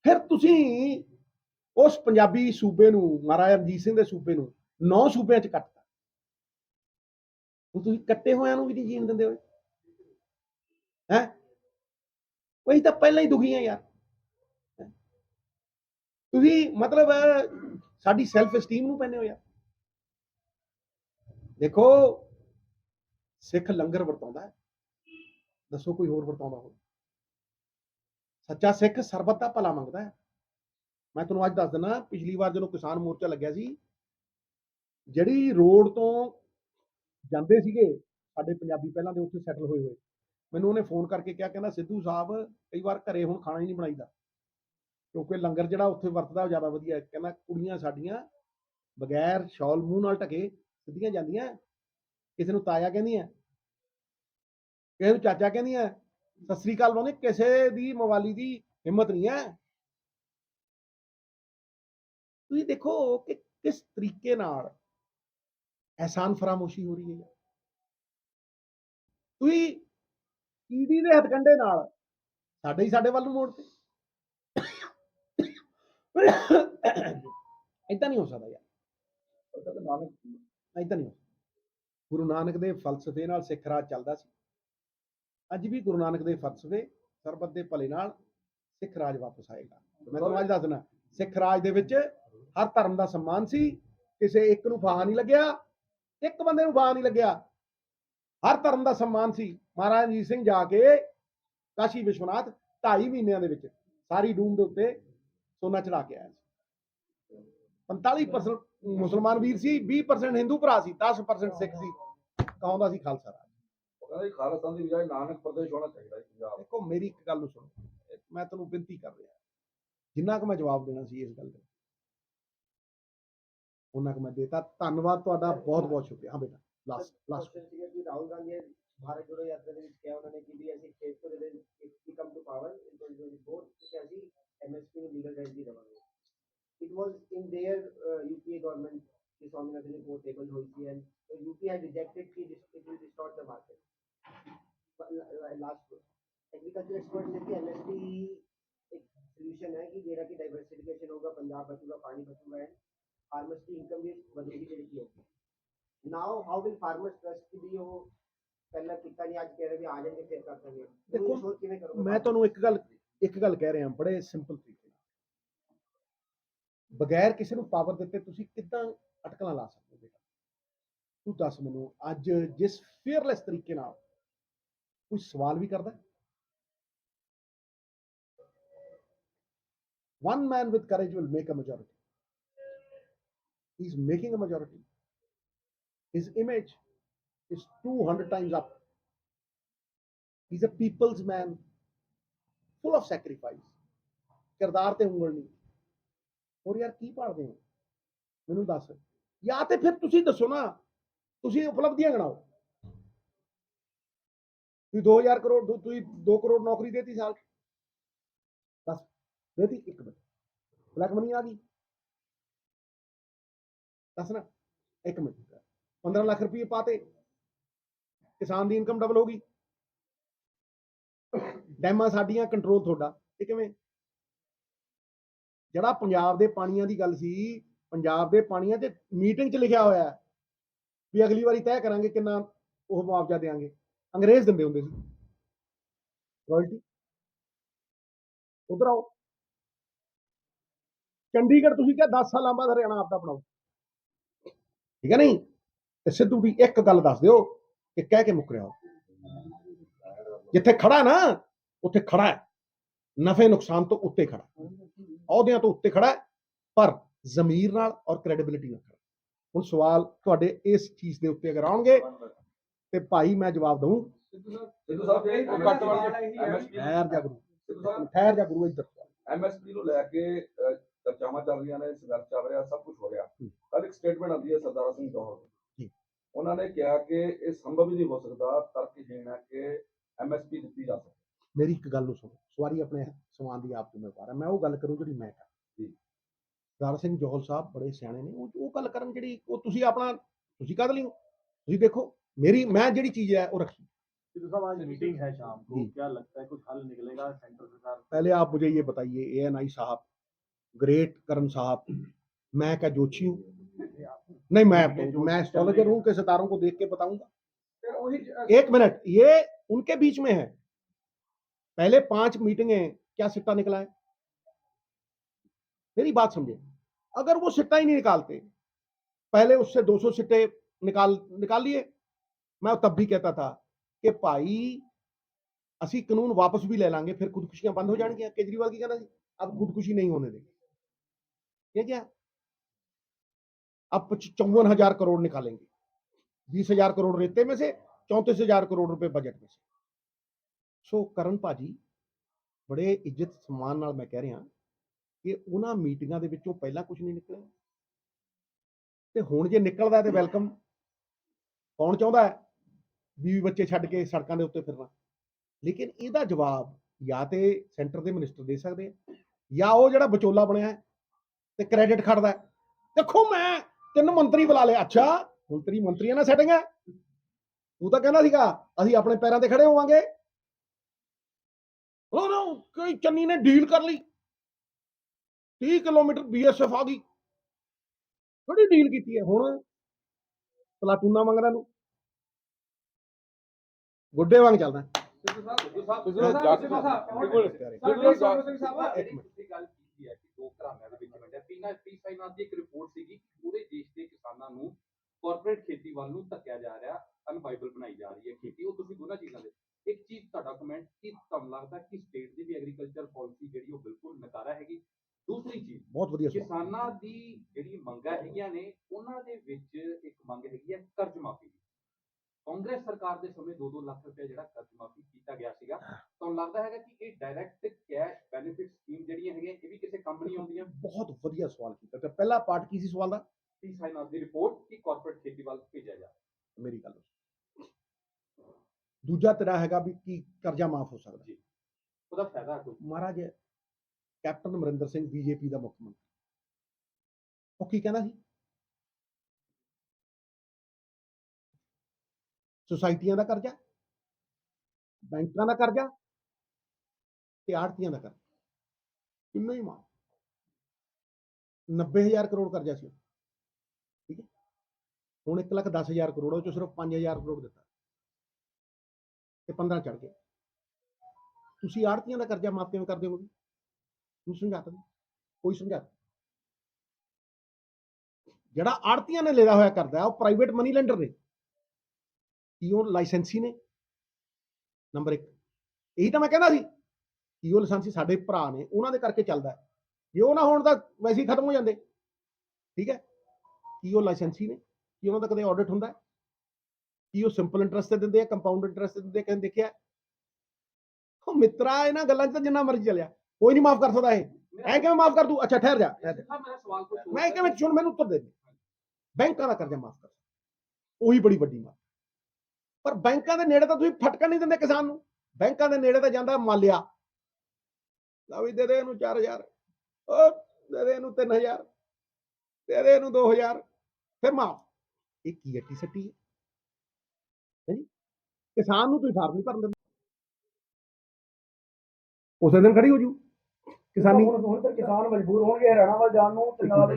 ਫਿਰ ਤੁਸੀਂ ਉਸ ਪੰਜਾਬੀ ਸੂਬੇ ਨੂੰ, ਮਹਾਰਾਜਾ ਰਣਜੀਤ ਸਿੰਘ ਦੇ ਸੂਬੇ ਨੂੰ ਨੌ ਸੂਬਿਆਂ ਚ ਕੱਟ ਹੁਣ ਤੁਸੀਂ ਕੱਟੇ ਹੋਇਆਂ ਨੂੰ ਵੀ ਨਹੀਂ ਜੀਣ ਦਿੰਦੇ ਹੋਏ ਹੈ? ਕੋਈ ਤਾਂ ਪਹਿਲਾਂ ਹੀ ਦੁਖੀ ਆ ਯਾਰ। ਤੁਸੀਂ ਮਤਲਬ, ਸਾਡੀ ਸੈਲਫ esteem ਨੂੰ ਪੈਨੇ ਹੋ ਯਾਰ। ਦੇਖੋ, ਸਿੱਖ ਲੰਗਰ ਵਰਤਾਉਂਦਾ ਹੈ। ਦੱਸੋ ਕੋਈ ਹੋਰ ਵਰਤਾਉਂਦਾ ਹੋਵੇ। ਸੱਚਾ ਸਿੱਖ ਸਰਬਤ ਦਾ ਭਲਾ ਮੰਗਦਾ ਹੈ। ਮੈਂ ਤੁਹਾਨੂੰ ਅੱਜ ਦੱਸ ਦਿੰਦਾ, ਪਿਛਲੀ ਵਾਰ ਜਦੋਂ ਕਿਸਾਨ ਮੋਰਚਾ ਲੱਗਿਆ ਸੀ, ਜਿਹੜੀ ਰੋਡ ਤੋਂ ਜਾਂਦੇ ਸੀਗੇ, ਸਾਡੇ ਪੰਜਾਬੀ ਪਹਿਲਾਂ ਦੇ ਉੱਥੇ ਸੈਟਲ ਹੋਏ ਹੋਏ। ਮੈਨੂੰ ਉਹਨੇ ਫੋਨ ਕਰਕੇ ਕਿਹਾ, ਕਹਿੰਦਾ, ਸਿੱਧੂ ਸਾਹਿਬ ਕਈ ਵਾਰ ਘਰੇ ਹੁਣ ਖਾਣਾ ਹੀ ਨਹੀਂ ਬਣਾਈਦਾ। ਕਿਉਂਕਿ ਲੰਗਰ ਜਿਹੜਾ ਉੱਥੇ ਵਰਤਦਾ ਉਹ ਜ਼ਿਆਦਾ ਵਧੀਆ ਕਹਿੰਦਾ, ਕੁੜੀਆਂ ਸਾਡੀਆਂ ਬਗੈਰ ਸ਼ਾਲ ਮੂੰਹ ਨਾਲ ਢਕੇ ਸਿੱਧੀਆਂ ਜਾਂਦੀਆਂ। ਕਿਸੇ ਨੂੰ ਤਾਇਆ ਕਹਿੰਦੀਆਂ। ਕਿਸੇ ਨੂੰ ਚਾਚਾ ਕਹਿੰਦੀਆਂ। ਸਤਿ ਸ੍ਰੀ ਅਕਾਲ ਬੋਲੇ ਕਿਸੇ ਦੀ ਮਵਾਲੀ ਦੀ ਹਿੰਮਤ ਨਹੀਂ ਹੈ। ਤੁਸੀਂ ਦੇਖੋ ਕਿ ਕਿਸ ਤਰੀਕੇ ਨਾਲ ਐਹਸਾਨ ਫਰਾਮੋਸ਼ੀ ਹੋ ਰਹੀ ਹੈ। ਤੁਸੀਂ ਕੀੜੀ ਦੇ ਹਥਕੰਡੇ ਨਾਲ ਸਾਡੇ ਹੀ ਸਾਡੇ ਵੱਲ ਨੂੰ ਮੋੜਤੇ। ਇਦਾਂ ਨਹੀਂ ਹੋ ਸਕਦਾ ਯਾਰ। ਇਦਾਂ ਨਹੀਂ ਗੁਰੂ ਨਾਨਕ ਦੇ ਫਲਸਫੇ ਨਾਲ ਸਿੱਖ ਰਾਜ ਚੱਲਦਾ ਸੀ। ਅੱਜ ਵੀ ਗੁਰੂ ਨਾਨਕ ਦੇ ਫਲਸਫੇ ਸਰਬੱਤ ਦੇ ਭਲੇ ਨਾਲ ਸਿੱਖ ਰਾਜ ਵਾਪਸ ਆਏਗਾ। ਮੈਂ ਤੁਹਾਨੂੰ ਅੱਜ ਦੱਸ ਦਿੰਦਾ ਸਿੱਖ ਰਾਜ ਦੇ ਵਿੱਚ ਹਰ ਧਰਮ ਦਾ ਸਨਮਾਨ ਸੀ। ਕਿਸੇ ਇੱਕ ਨੂੰ ਫਾਹਾ ਨਹੀਂ ਲੱਗਿਆ। ਇੱਕ ਬੰਦੇ ਨੂੰ ਫਾਹਾ ਨਹੀਂ ਲੱਗਿਆ। ਹਰ ਧਰਮ ਦਾ ਸਨਮਾਨ ਸੀ। ਮਹਾਰਾਜ ਰਣਜੀਤ ਸਿੰਘ ਜਾ ਕੇ ਕਾਸ਼ੀ ਵਿਸ਼ਵਨਾਥ 2.5 ਮਹੀਨਿਆਂ ਦੇ ਵਿੱਚ ਸਾਰੀ ਡੂਮ ਦੇ ਉੱਤੇ ਸੋਨਾ ਚੜਾ ਕੇ ਆਇਆ ਸੀ। 45% ਮੁਸਲਮਾਨ ਵੀਰ ਸੀ 20% ਹਿੰਦੂ ਭਰਾ ਸੀ 10% ਸਿੱਖ ਸੀ। ਕਹਾਉਂਦਾ ਸੀ ਖਾਲਸਾ ਰਾਜ। ਕਹਿੰਦਾ ਜੀ ਖਾਲਿਸਤਾਨ ਦੀ ਬਜਾਏ ਨਾਨਕ ਪ੍ਰਦੇਸ਼ ਹੋਣਾ ਚਾਹੀਦਾ ਹੈ ਪੰਜਾਬ। ਦੇਖੋ ਮੇਰੀ ਇੱਕ ਗੱਲ ਨੂੰ ਸੁਣੋ। ਮੈਂ ਤੁਹਾਨੂੰ ਬੇਨਤੀ ਕਰ ਰਿਹਾ। ਜਿੰਨਾ ਕੁ ਮੈਂ ਜਵਾਬ ਦੇਣਾ ਸੀ ਇਸ ਗੱਲ ਦਾ ਉਹਨਾਂ ਕੁ ਮੈਂ ਦੇਤਾ ਧੰਨਵਾਦ ਤੁਹਾਡਾ ਬਹੁਤ ਬਹੁਤ ਸ਼ੁਕਰੀਆ ਹਾਂ ਬੇਟਾ ਲਾਸਟ ਲਾਸਟ ਕੁਐਸਚਨ ਸੀਗਾ ਕਿ ਰਾਹੁਲ ਗਾਂਧੀ ਨੇ ਭਾਰਤ ਜੋੜੋ ਯਾਤਰਾ ਦੇ ਵਿੱਚ ਕਿਹਾ ਉਹਨਾਂ ਨੇ ਕਿ ਵੀ ਅਸੀਂ ਸਟੇਟ ਤੋਂ ਜਿਹੜੇ if come to power in 2024 ਕਿ ਅਸੀਂ ਐਮਐਸਪੀ ਨੂੰ ਲੀਗਲ ਰਾਈਟ ਦੀ ਦੇਵਾਂਗੇ it was in their UPA government कि स्वामीनाथन रिपोर्ट टेबल हुई थी and so UP has rejected कि this- it will distort the market. But la- la- last agriculture expert ने कि एमएसपी एक सॉल्यूशन है कि ਜਿਹੜਾ ਕਿ ਡਾਈਵਰਸਿਫਿਕੇਸ਼ਨ ਹੋਗਾ ਪੰਜਾਬ ਬਚੂਗਾ ਪਾਣੀ ਬਚੂਗਾ ਐਂਡ ਫਾਰਮਰਸ ਦੀ ਇਨਕਮ ਵੀ ਵਧੇਗੀ ਜਿਹੜੀ ਕਿ ਹੋਗੀ now how will farmers trust ਵੀ ਉਹ ਪਹਿਲਾਂ ਕੀਤਾ ਨਹੀਂ ਅੱਜ ਕਹਿ ਰਹੇ ਵੀ ਆ ਜਾਣਗੇ ਫਿਰ ਕਰ ਦਾਂਗੇ ਦੇਖੋ, ਸ਼ੋਰ ਕਿਵੇਂ ਕਰੋਗੇ ਮੈਂ ਤੁਹਾਨੂੰ ਇੱਕ ਗੱਲ ਇੱਕ ਗੱਲ ਕਹਿ ਰਿਹਾ ਬੜੇ ਸਿੰਪਲ ਤਰੀਕੇ ਨਾਲ। ਬਗੈਰ ਕਿਸੇ ਨੂੰ ਪਾਵਰ ਦਿੱਤੇ ਤੁਸੀਂ ਕਿੱਦਾਂ ਅਟਕਲਾਂ ਲਾ ਸਕਦੇ ਹੋ ਤੂੰ ਦੱਸ ਮੈਨੂੰ ਅੱਜ ਜਿਸ ਫੇਅਰਲੈਸ ਤਰੀਕੇ ਨਾਲ ਕੋਈ ਸਵਾਲ ਵੀ ਕਰਦਾ one man with courage will make a majority he's making a majority. His image is 200 times up. He's a people's man, full of sacrifice. ਕਿਰਦਾਰ ਤੇ ਉਂਗਲ ਨਹੀਂ ਹੋਰ ਯਾਰ ਕੀ ਭਾਲਦੇ ਹੋ ਮੈਨੂੰ ਦੱਸ ਜਾਂ ਤੇ ਫਿਰ ਤੁਸੀਂ ਦੱਸੋ ਨਾ ਤੁਸੀਂ ਉਪਲਬਧੀਆਂ ਗਿਣਾਓ ਤੁਸੀਂ 2000 ਕਰੋੜ ਤੁਸੀਂ 2 ਕਰੋੜ ਨੌਕਰੀ ਦੇਤੀ ਸਾਲ 'ਚ। ਦੇਤੀ ਇੱਕ ਮਿੰਟ ਬਲੈਕ ਮਨੀ ਆ ਗਈ ਦੱਸਣਾ ਇੱਕ ਮਿੰਟ। 15 ਲੱਖ ਰੁਪਏ ਪਾਤੇ ਕਿਸਾਨ ਦੀ ਇਨਕਮ ਡਬਲ ਹੋ ਗਈ। ਡੈਮਾਂ ਸਾਡੀਆਂ ਕੰਟਰੋਲ ਤੁਹਾਡਾ, ਇਹ ਕਿਵੇਂ? ਜਿਹੜਾ ਪੰਜਾਬ ਦੇ ਪਾਣੀਆਂ ਦੀ ਗੱਲ ਸੀ, ਪੰਜਾਬ ਦੇ ਪਾਣੀਆਂ 'ਚ ਮੀਟਿੰਗ 'ਚ ਲਿਖਿਆ ਹੋਇਆ ਹੈ ਵੀ ਅਗਲੀ ਵਾਰੀ ਤੈਅ ਕਰਾਂਗੇ ਕਿੰਨਾ ਉਹ ਮੁਆਵਜ਼ਾ ਦੇਾਂਗੇ ਅੰਗਰੇਜ਼ ਦਿੰਦੇ ਹੁੰਦੇ ਸੀ। ਰਾਇਲਟੀ ਉਧਰ ਆਓ। ਚੰਡੀਗੜ੍ਹ ਤੁਸੀਂ ਕਿਹਾ 10 ਸਾਲਾਂ ਬਾਅਦ ਹਰਿਆਣਾ ਆਪਦਾ ਬਣਾਓ। ਠੀਕ ਹੈ ਨਹੀਂ? ਤੇ ਸਿੱਧੂ ਦੀ ਇੱਕ ਗੱਲ ਦੱਸ ਦਿਓ ਕਿ ਕਹਿ ਕੇ ਮੁੱਕਰਿਆ ਉਹ। ਜਿੱਥੇ ਖੜਾ ਨਾ ਉੱਥੇ ਖੜਾ ਹੈ। ਨਫੇ ਨੁਕਸਾਨ ਤੋਂ ਉੱਤੇ ਖੜਾ। ਅਹੁਦਿਆਂ ਤੋਂ ਉੱਤੇ ਖੜਾ ਹੈ, ਪਰ ਜ਼ਮੀਰ ਨਾਲ ਔਰ ਕ੍ਰੈਡੀਬਿਲਿਟੀ ਨਾਲ ਖੜਾ। ਹੁਣ ਸਵਾਲ ਤੁਹਾਡੇ ਇਸ ਚੀਜ਼ ਦੇ ਉੱਤੇ ਅਗਰ ਆਉਣਗੇ ਤੇ ਭਾਈ ਮੈਂ ਜਵਾਬ ਦਊਂ। ਸਿੱਧੂ ਸਾਹਿਬ ਘੱਟ ਸਵਾਲ ਵਾਲੀ ਠਹਿਰ ਜਾ ਗੁਰੂ। ਠਹਿਰ ਜਾ ਗੁਰੂ ਇੱਧਰ। ਐਮਐਸਪੀ ਨੂੰ ਲੈ ਕੇ ਚਰਚਾਵਾਂ ਚੱਲ ਰਹੀਆਂ ਨੇ ਸੰਘਰਸ਼ ਚੱਲ ਰਿਹਾ ਸਭ ਕੁਝ ਹੋ ਰਿਹਾ ਹੂੰ। ਕੱਲ ਇੱਕ ਸਟੇਟਮੈਂਟ ਆਉਂਦੀ ਹੈ ਸਰਦਾਰ ਸਿੰਘ ਜੌਹਰ ਜੀ। ਦੀ ਉਹਨਾਂ ਨੇ ਕਿਹਾ ਕਿ ਇਹ ਸੰਭਵ ਹੀ ਨਹੀਂ ਹੋ ਸਕਦਾ ਤਰਕਹੀਣ ਹੈ ਕਿ ਐਮਐਸਪੀ ਦਿੱਤੀ ਜਾ ਸਕੇ ਮੇਰੀ ਇੱਕ ਗੱਲ ਨੂੰ ਸੁਣੋ ਸਵਾਰੀ ਆਪਣੇ ਸਮਾਨ ਦੀ ਆਪ ਜ਼ਿੰਮੇਵਾਰ ਹੈ ਮੈਂ ਉਹ ਗੱਲ ਕਰੂੰ ਜਿਹੜੀ ਮੈਂ ਕਰ ਜੀ। ਸਰਦਾਰ ਸਿੰਘ ਜੋਹਲ ਸਾਹਿਬ ਬੜੇ ਸਿਆਣੇ ਨੇ ਉਹ ਉਹ ਗੱਲ ਕਰਨ ਜਿਹੜੀ ਉਹ ਤੁਸੀਂ ਆਪਣਾ ਤੁਸੀਂ ਕਦ ਲਈ ਹੋ ਤੁਸੀਂ ਦੇਖੋ ਮੇਰੀ ਮੈਂ ਜਿਹੜੀ ਚੀਜ਼ ਹੈ ਉਹ ਰੱਖੀ सिद्धू साहब आज मीटिंग है शाम को जी। क्या लगता है कुछ हल निकलेगा सेंटर सरकार पहले आप मुझे ये बताइए ए एन आई साहब ग्रेट करण साहब मैं क्या जोशी हूँ नहीं मैं तो मैं एस्ट्रोलॉजर हूँ कि सितारों को देख के बताऊंगा एक मिनट ये उनके बीच में है पहले पांच मीटिंगें क्या सिट्टा निकला है मेरी बात समझे अगर वो सिट्टा ही नहीं निकालते पहले उससे 200 सिट्टे निकाल निकाल लिए मैं तब भी कहता था कि भाई ਅਸੀਂ ਕਾਨੂੰਨ ਵਾਪਸ ਵੀ ਲੈ ਲਾਂਗੇ ਫਿਰ ਖੁਦਕੁਸ਼ੀਆਂ ਬੰਦ ਹੋ ਜਾਣਗੀਆਂ ਕੇਜਰੀਵਾਲ ਕੀ ਕਹਿੰਦਾ ਸੀ ਅਬ ਖੁਦਕੁਸ਼ੀ नहीं होने देंगे ये क्या अब चौवन हजार करोड़ निकालेंगे बीस हजार करोड़ रेते में से चौंतीस हजार करोड़ रुपए बजट में से ਸੋ ਕਰਨ ਭਾਜੀ ਬੜੇ ਇੱਜ਼ਤ ਸਨਮਾਨ ਨਾਲ ਮੈਂ ਕਹਿ ਰਿਹਾ ਕਿ ਉਹਨਾਂ ਮੀਟਿੰਗਾਂ ਦੇ ਵਿੱਚੋਂ ਪਹਿਲਾਂ ਕੁਝ ਨਹੀਂ ਨਿਕਲਿਆ ਤੇ ਹੁਣ ਜੇ ਨਿਕਲਦਾ ਹੈ ਤੇ ਵੈਲਕਮ ਕੌਣ ਚਾਹੁੰਦਾ ਹੈ ਬੀਵੀ ਬੱਚੇ ਛੱਡ ਕੇ ਸੜਕਾਂ ਦੇ ਉੱਤੇ ਫਿਰਨਾ ਲੇਕਿਨ ਇਹਦਾ ਜਵਾਬ ਜਾਂ ਤੇ ਸੈਂਟਰ ਦੇ ਮਿਨਿਸਟਰ ਦੇ ਸਕਦੇ ਆ ਜਾਂ ਉਹ ਜਿਹੜਾ ਵਿਚੋਲਾ ਬਣਿਆ ਹੈ ਤੇ ਕ੍ਰੈਡਿਟ ਖੜਦਾ। ਦੇਖੋ ਮੈਂ ਤਿੰਨ ਮੰਤਰੀ ਬੁਲਾ ਲਏ ਅੱਛਾ ਹੁਣ ਤੇਰੀ ਮੰਤਰੀਆਂ ਨਾਲ ਸੈਟਿੰਗ ਹੈ ਤੂੰ ਤਾਂ ਕਹਿੰਦਾ ਸੀਗਾ ਅਸੀਂ ਆਪਣੇ ਪੈਰਾਂ ਤੇ ਖੜੇ ਹੋਵਾਂਗੇ ਉਹ ਨਾ ਕੋਈ ਚੰਨੀ ਨੇ ਡੀਲ ਕਰ ਲਈ 30 ਕਿਲੋਮੀਟਰ ਬੀਐਸਐਫ ਆ ਗਈ ਕਿਹੜੀ ਡੀਲ ਕੀਤੀ ਹੈ ਹੁਣ ਪਲਾਟੂਨਾ ਮੰਗਦਾ ਨੂੰ ਗੁੱਡੇ ਵਾਂਗ ਚੱਲਦਾ ਸਿੱਧੂ ਸਾਹਿਬ ਸਿੱਧੂ ਸਾਹਿਬ ਸਿੱਧੂ ਸਾਹਿਬ, ਸਾਹਿਬ, ਇੱਕ ਮਿੰਟ ਦੋ ਘਰਾਣਿਆਂ ਦੇ ਵਿੱਚ ਵੰਡਿਆ। ਪੀਨਾ ਪੀ ਸਾਈਨਾਥ ਦੀ ਇੱਕ ਰਿਪੋਰਟ ਸੀਗੀ। ਪੂਰੇ ਦੇਸ਼ ਦੇ ਕਿਸਾਨਾਂ ਨੂੰ ਕਾਰਪੋਰੇਟ ਖੇਤੀ ਵੱਲ ਨੂੰ ਧੱਕਿਆ ਜਾ ਰਿਹਾ ਅਨਵਾਈਬਲ ਬਣਾਈ ਜਾ ਰਹੀ ਹੈ ਖੇਤੀ। ਉਹ ਤੁਸੀਂ ਦੋਨਾਂ ਚੀਜ਼ਾਂ ਦੇ ਇੱਕ ਚੀਜ਼ ਤੁਹਾਡਾ ਕਮੈਂਟ ਕਿ ਤੁਹਾਨੂੰ ਲੱਗਦਾ ਕਿ ਸਟੇਟ ਦੀ ਵੀ ਐਗਰੀਕਲਚਰ ਪਾਲਿਸੀ ਜਿਹੜੀ ਉਹ ਬਿਲਕੁਲ ਨਕਾਰਾ ਹੈਗੀ। ਦੂਸਰੀ ਚੀਜ਼ ਬਹੁਤ ਵਧੀਆ ਕਿਸਾਨਾਂ ਦੀ ਜਿਹੜੀ ਮੰਗਾਂ ਹੈਗੀਆਂ ਨੇ ਉਹਨਾਂ ਦੇ ਵਿੱਚ ਇੱਕ ਮੰਗ ਹੈਗੀ ਹੈ ਕਰਜ਼ ਮਾਫੀ ਦੀ। ਕਾਂਗਰਸ ਸਰਕਾਰ ਦੇ ਸਮੇਂ 2-2 ਲੱਖ ਰੁਪਏ ਜਿਹੜਾ ਕਰਜ਼ ਮਾਫੀ ਕੀਤਾ ਗਿਆ ਸੀਗਾ। ਤੁਹਾਨੂੰ ਲੱਗਦਾ ਹੈਗਾ ਕਿ ਇਹ ਡਾਇਰੈਕਟ ਕੈਸ਼ ਬੈਨੀਫਿਟ ਸਕੀਮ ਜਿਹੜੀਆਂ ਹੈਗੀਆਂ ਇਹ ਵੀ ਕਿਸੇ ਕੰਪਨੀ ਆਉਂਦੀਆਂ? ਬਹੁਤ ਵਧੀਆ ਸਵਾਲ ਕੀਤਾ। ਤੇ ਪਹਿਲਾ ਪਾਰਟ ਕੀ ਸੀ ਸਵਾਲ ਦਾ? ਪੀ ਸਾਈਨਾਥ ਦੀ ਰਿਪੋਰਟ ਕਿ ਕਾਰਪੋਰੇਟ ਖੇਤੀ ਵੱਲ ਭੇਜਿਆ ਜਾ ਮੇਰੀ ਗੱਲ। ਦੂਜਾ ਤੇਰਾ ਹੈਗਾ ਵੀ ਕੀ ਕਰਜ਼ਾ ਮਾਫ ਹੋ ਸਕਦਾ। ਜੀ। ਉਹਦਾ ਫਾਇਦਾ ਕੋਈ? ਮਹਾਰਾਜ ਕੈਪਟਨ ਅਮਰਿੰਦਰ ਸਿੰਘ ਬੀਜੇਪੀ ਦਾ ਮੁੱਖ ਮੰਤਰੀ। ਉਹ ਕੀ ਕਹਿੰਦਾ ਸੀ? ਸੁਸਾਇਟੀਆਂ ਦਾ ਕਰਜ਼ਾ ਬੈਂਕਾਂ ਦਾ ਕਰਜ਼ਾ ਤੇ ਆੜਤੀਆਂ ਦਾ ਕਰਜ਼ਾ ਕਿੰਨਾ ਹੀ ਮਾਂ 90000 ਕਰੋੜ ਕਰਜ਼ਾ ਸੀ ਠੀਕ ਹੈ ਹੁਣ 1 ਲੱਖ 10000 ਕਰੋੜ ਉਹ ਚੋਂ ਸਿਰਫ 5000 ਕਰੋੜ ਦਿੱਤਾ ਤੇ 15 ਚੜ ਗਏ ਤੁਸੀਂ ਆੜਤੀਆਂ ਦਾ ਕਰਜ਼ਾ ਮਾਫ ਕਿਵੇਂ ਕਰਦੇ ਹੋਗੇ ਨੂੰ ਸਮਝਾਤਾ ਨਹੀਂ ਕੋਈ ਸਮਝਾਤਾ ਜਿਹੜਾ ਆੜਤੀਆਂ ਨੇ ਲਿਆ ਹੋਇਆ ਕਰਦਾ ਉਹ ਪ੍ਰਾਈਵੇਟ ਮਨੀ ਲੈਂਡਰ ਨੇ ਕੀ ਉਹ ਲਾਇਸੈਂਸੀ ਨੇ ਨੰਬਰ 1 ਇਹੀ ਤਾਂ ਮੈਂ ਕਹਿੰਦਾ ਸੀ ਕੀ ਉਹ ਲਾਇਸੈਂਸੀ ਸਾਡੇ ਭਰਾ ਨੇ ਉਹਨਾਂ ਦੇ ਕਰਕੇ ਚੱਲਦਾ। ਜੇ ਉਹ ਨਾ ਹੋਣ ਤਾਂ ਵੈਸੇ ਹੀ ਖਤਮ ਹੋ ਜਾਂਦੇ। ਠੀਕ ਹੈ? ਕੀ ਉਹ ਲਾਇਸੈਂਸੀ ਨੇ ਕੀ ਉਹਨਾਂ ਦਾ ਕਦੇ ਆਡਿਟ ਹੁੰਦਾ ਹੈ? ਕੀ ਉਹ ਸਿੰਪਲ ਇੰਟਰਸਟ ਤੇ ਦਿੰਦੇ ਆ ਕੰਪਾਊਂਡ ਇੰਟਰਸਟ ਤੇ ਦਿੰਦੇ ਆ, ਕਹਿੰਦੇ ਦੇਖਿਆ ਉਹ ਮਿੱਤਰਾ ਇਹਨਾਂ ਗੱਲਾਂ 'ਚ ਤਾਂ ਜਿੰਨਾ ਮਰਜ਼ੀ ਚੱਲਿਆ। ਕੋਈ ਨਹੀਂ ਮਾਫ ਕਰ ਸਕਦਾ ਇਹ। ਐ ਕਿਵੇਂ ਮਾਫ ਕਰ ਦੂ? ਅੱਛਾ ਠਹਿਰ ਜਾ। ਮੈਂ। ਕਿਵੇਂ ਸੁਣ ਮੈਨੂੰ ਉੱਤਰ ਦੇ ਦੇ। ਬੈਂਕਾਂ ਦਾ ਕਰਜ਼ਾ ਮਾਫ ਕਰ ਉਹੀ ਬੜੀ ਵੱਡੀ ਮਾਫ। ਪਰ ਬੈਂਕਾਂ ਦੇ ਨੇੜੇ ਤਾਂ ਤੁਸੀਂ ਫਟਕਣ ਨਹੀਂ ਦਿੰਦੇ ਕਿਸਾਨ ਨੂੰ। ਬੈਂਕਾਂ ਦੇ ਨੇੜੇ ਤਾਂ ਜਾਂਦਾ ਮਾਲਿਆ ਲਾ ਵੀ ਦੇ ਦੇ ਇਹਨੂੰ 4000 ਉਹ ਦੇ ਦੇ ਇਹਨੂੰ 3000 ਦੇ ਦੇ ਇਹਨੂੰ 2000 ਫਿਰ ਮਾਫ। ਇਹ ਕੀ ਅੱਟੀ ਸੱਟੀ ਹੈ? ਹੈਂਜੀ ਕਿਸਾਨ ਨੂੰ ਤੁਸੀਂ ਫਾਰਮ ਨਹੀਂ ਭਰਨ ਦਿੰਦੇ। ਉਸੇ ਦਿਨ ਖੜੀ ਹੋ ਜੂ ਕਿਸਾਨੀ ਹੁਣ ਕਿਸਾਨ ਮਜਬੂਰ ਹੋਣਗੇ ਹਰਿਆਣਾ ਵੱਲ ਜਾਣ ਨੂੰ ਤੇ ਨਾਲ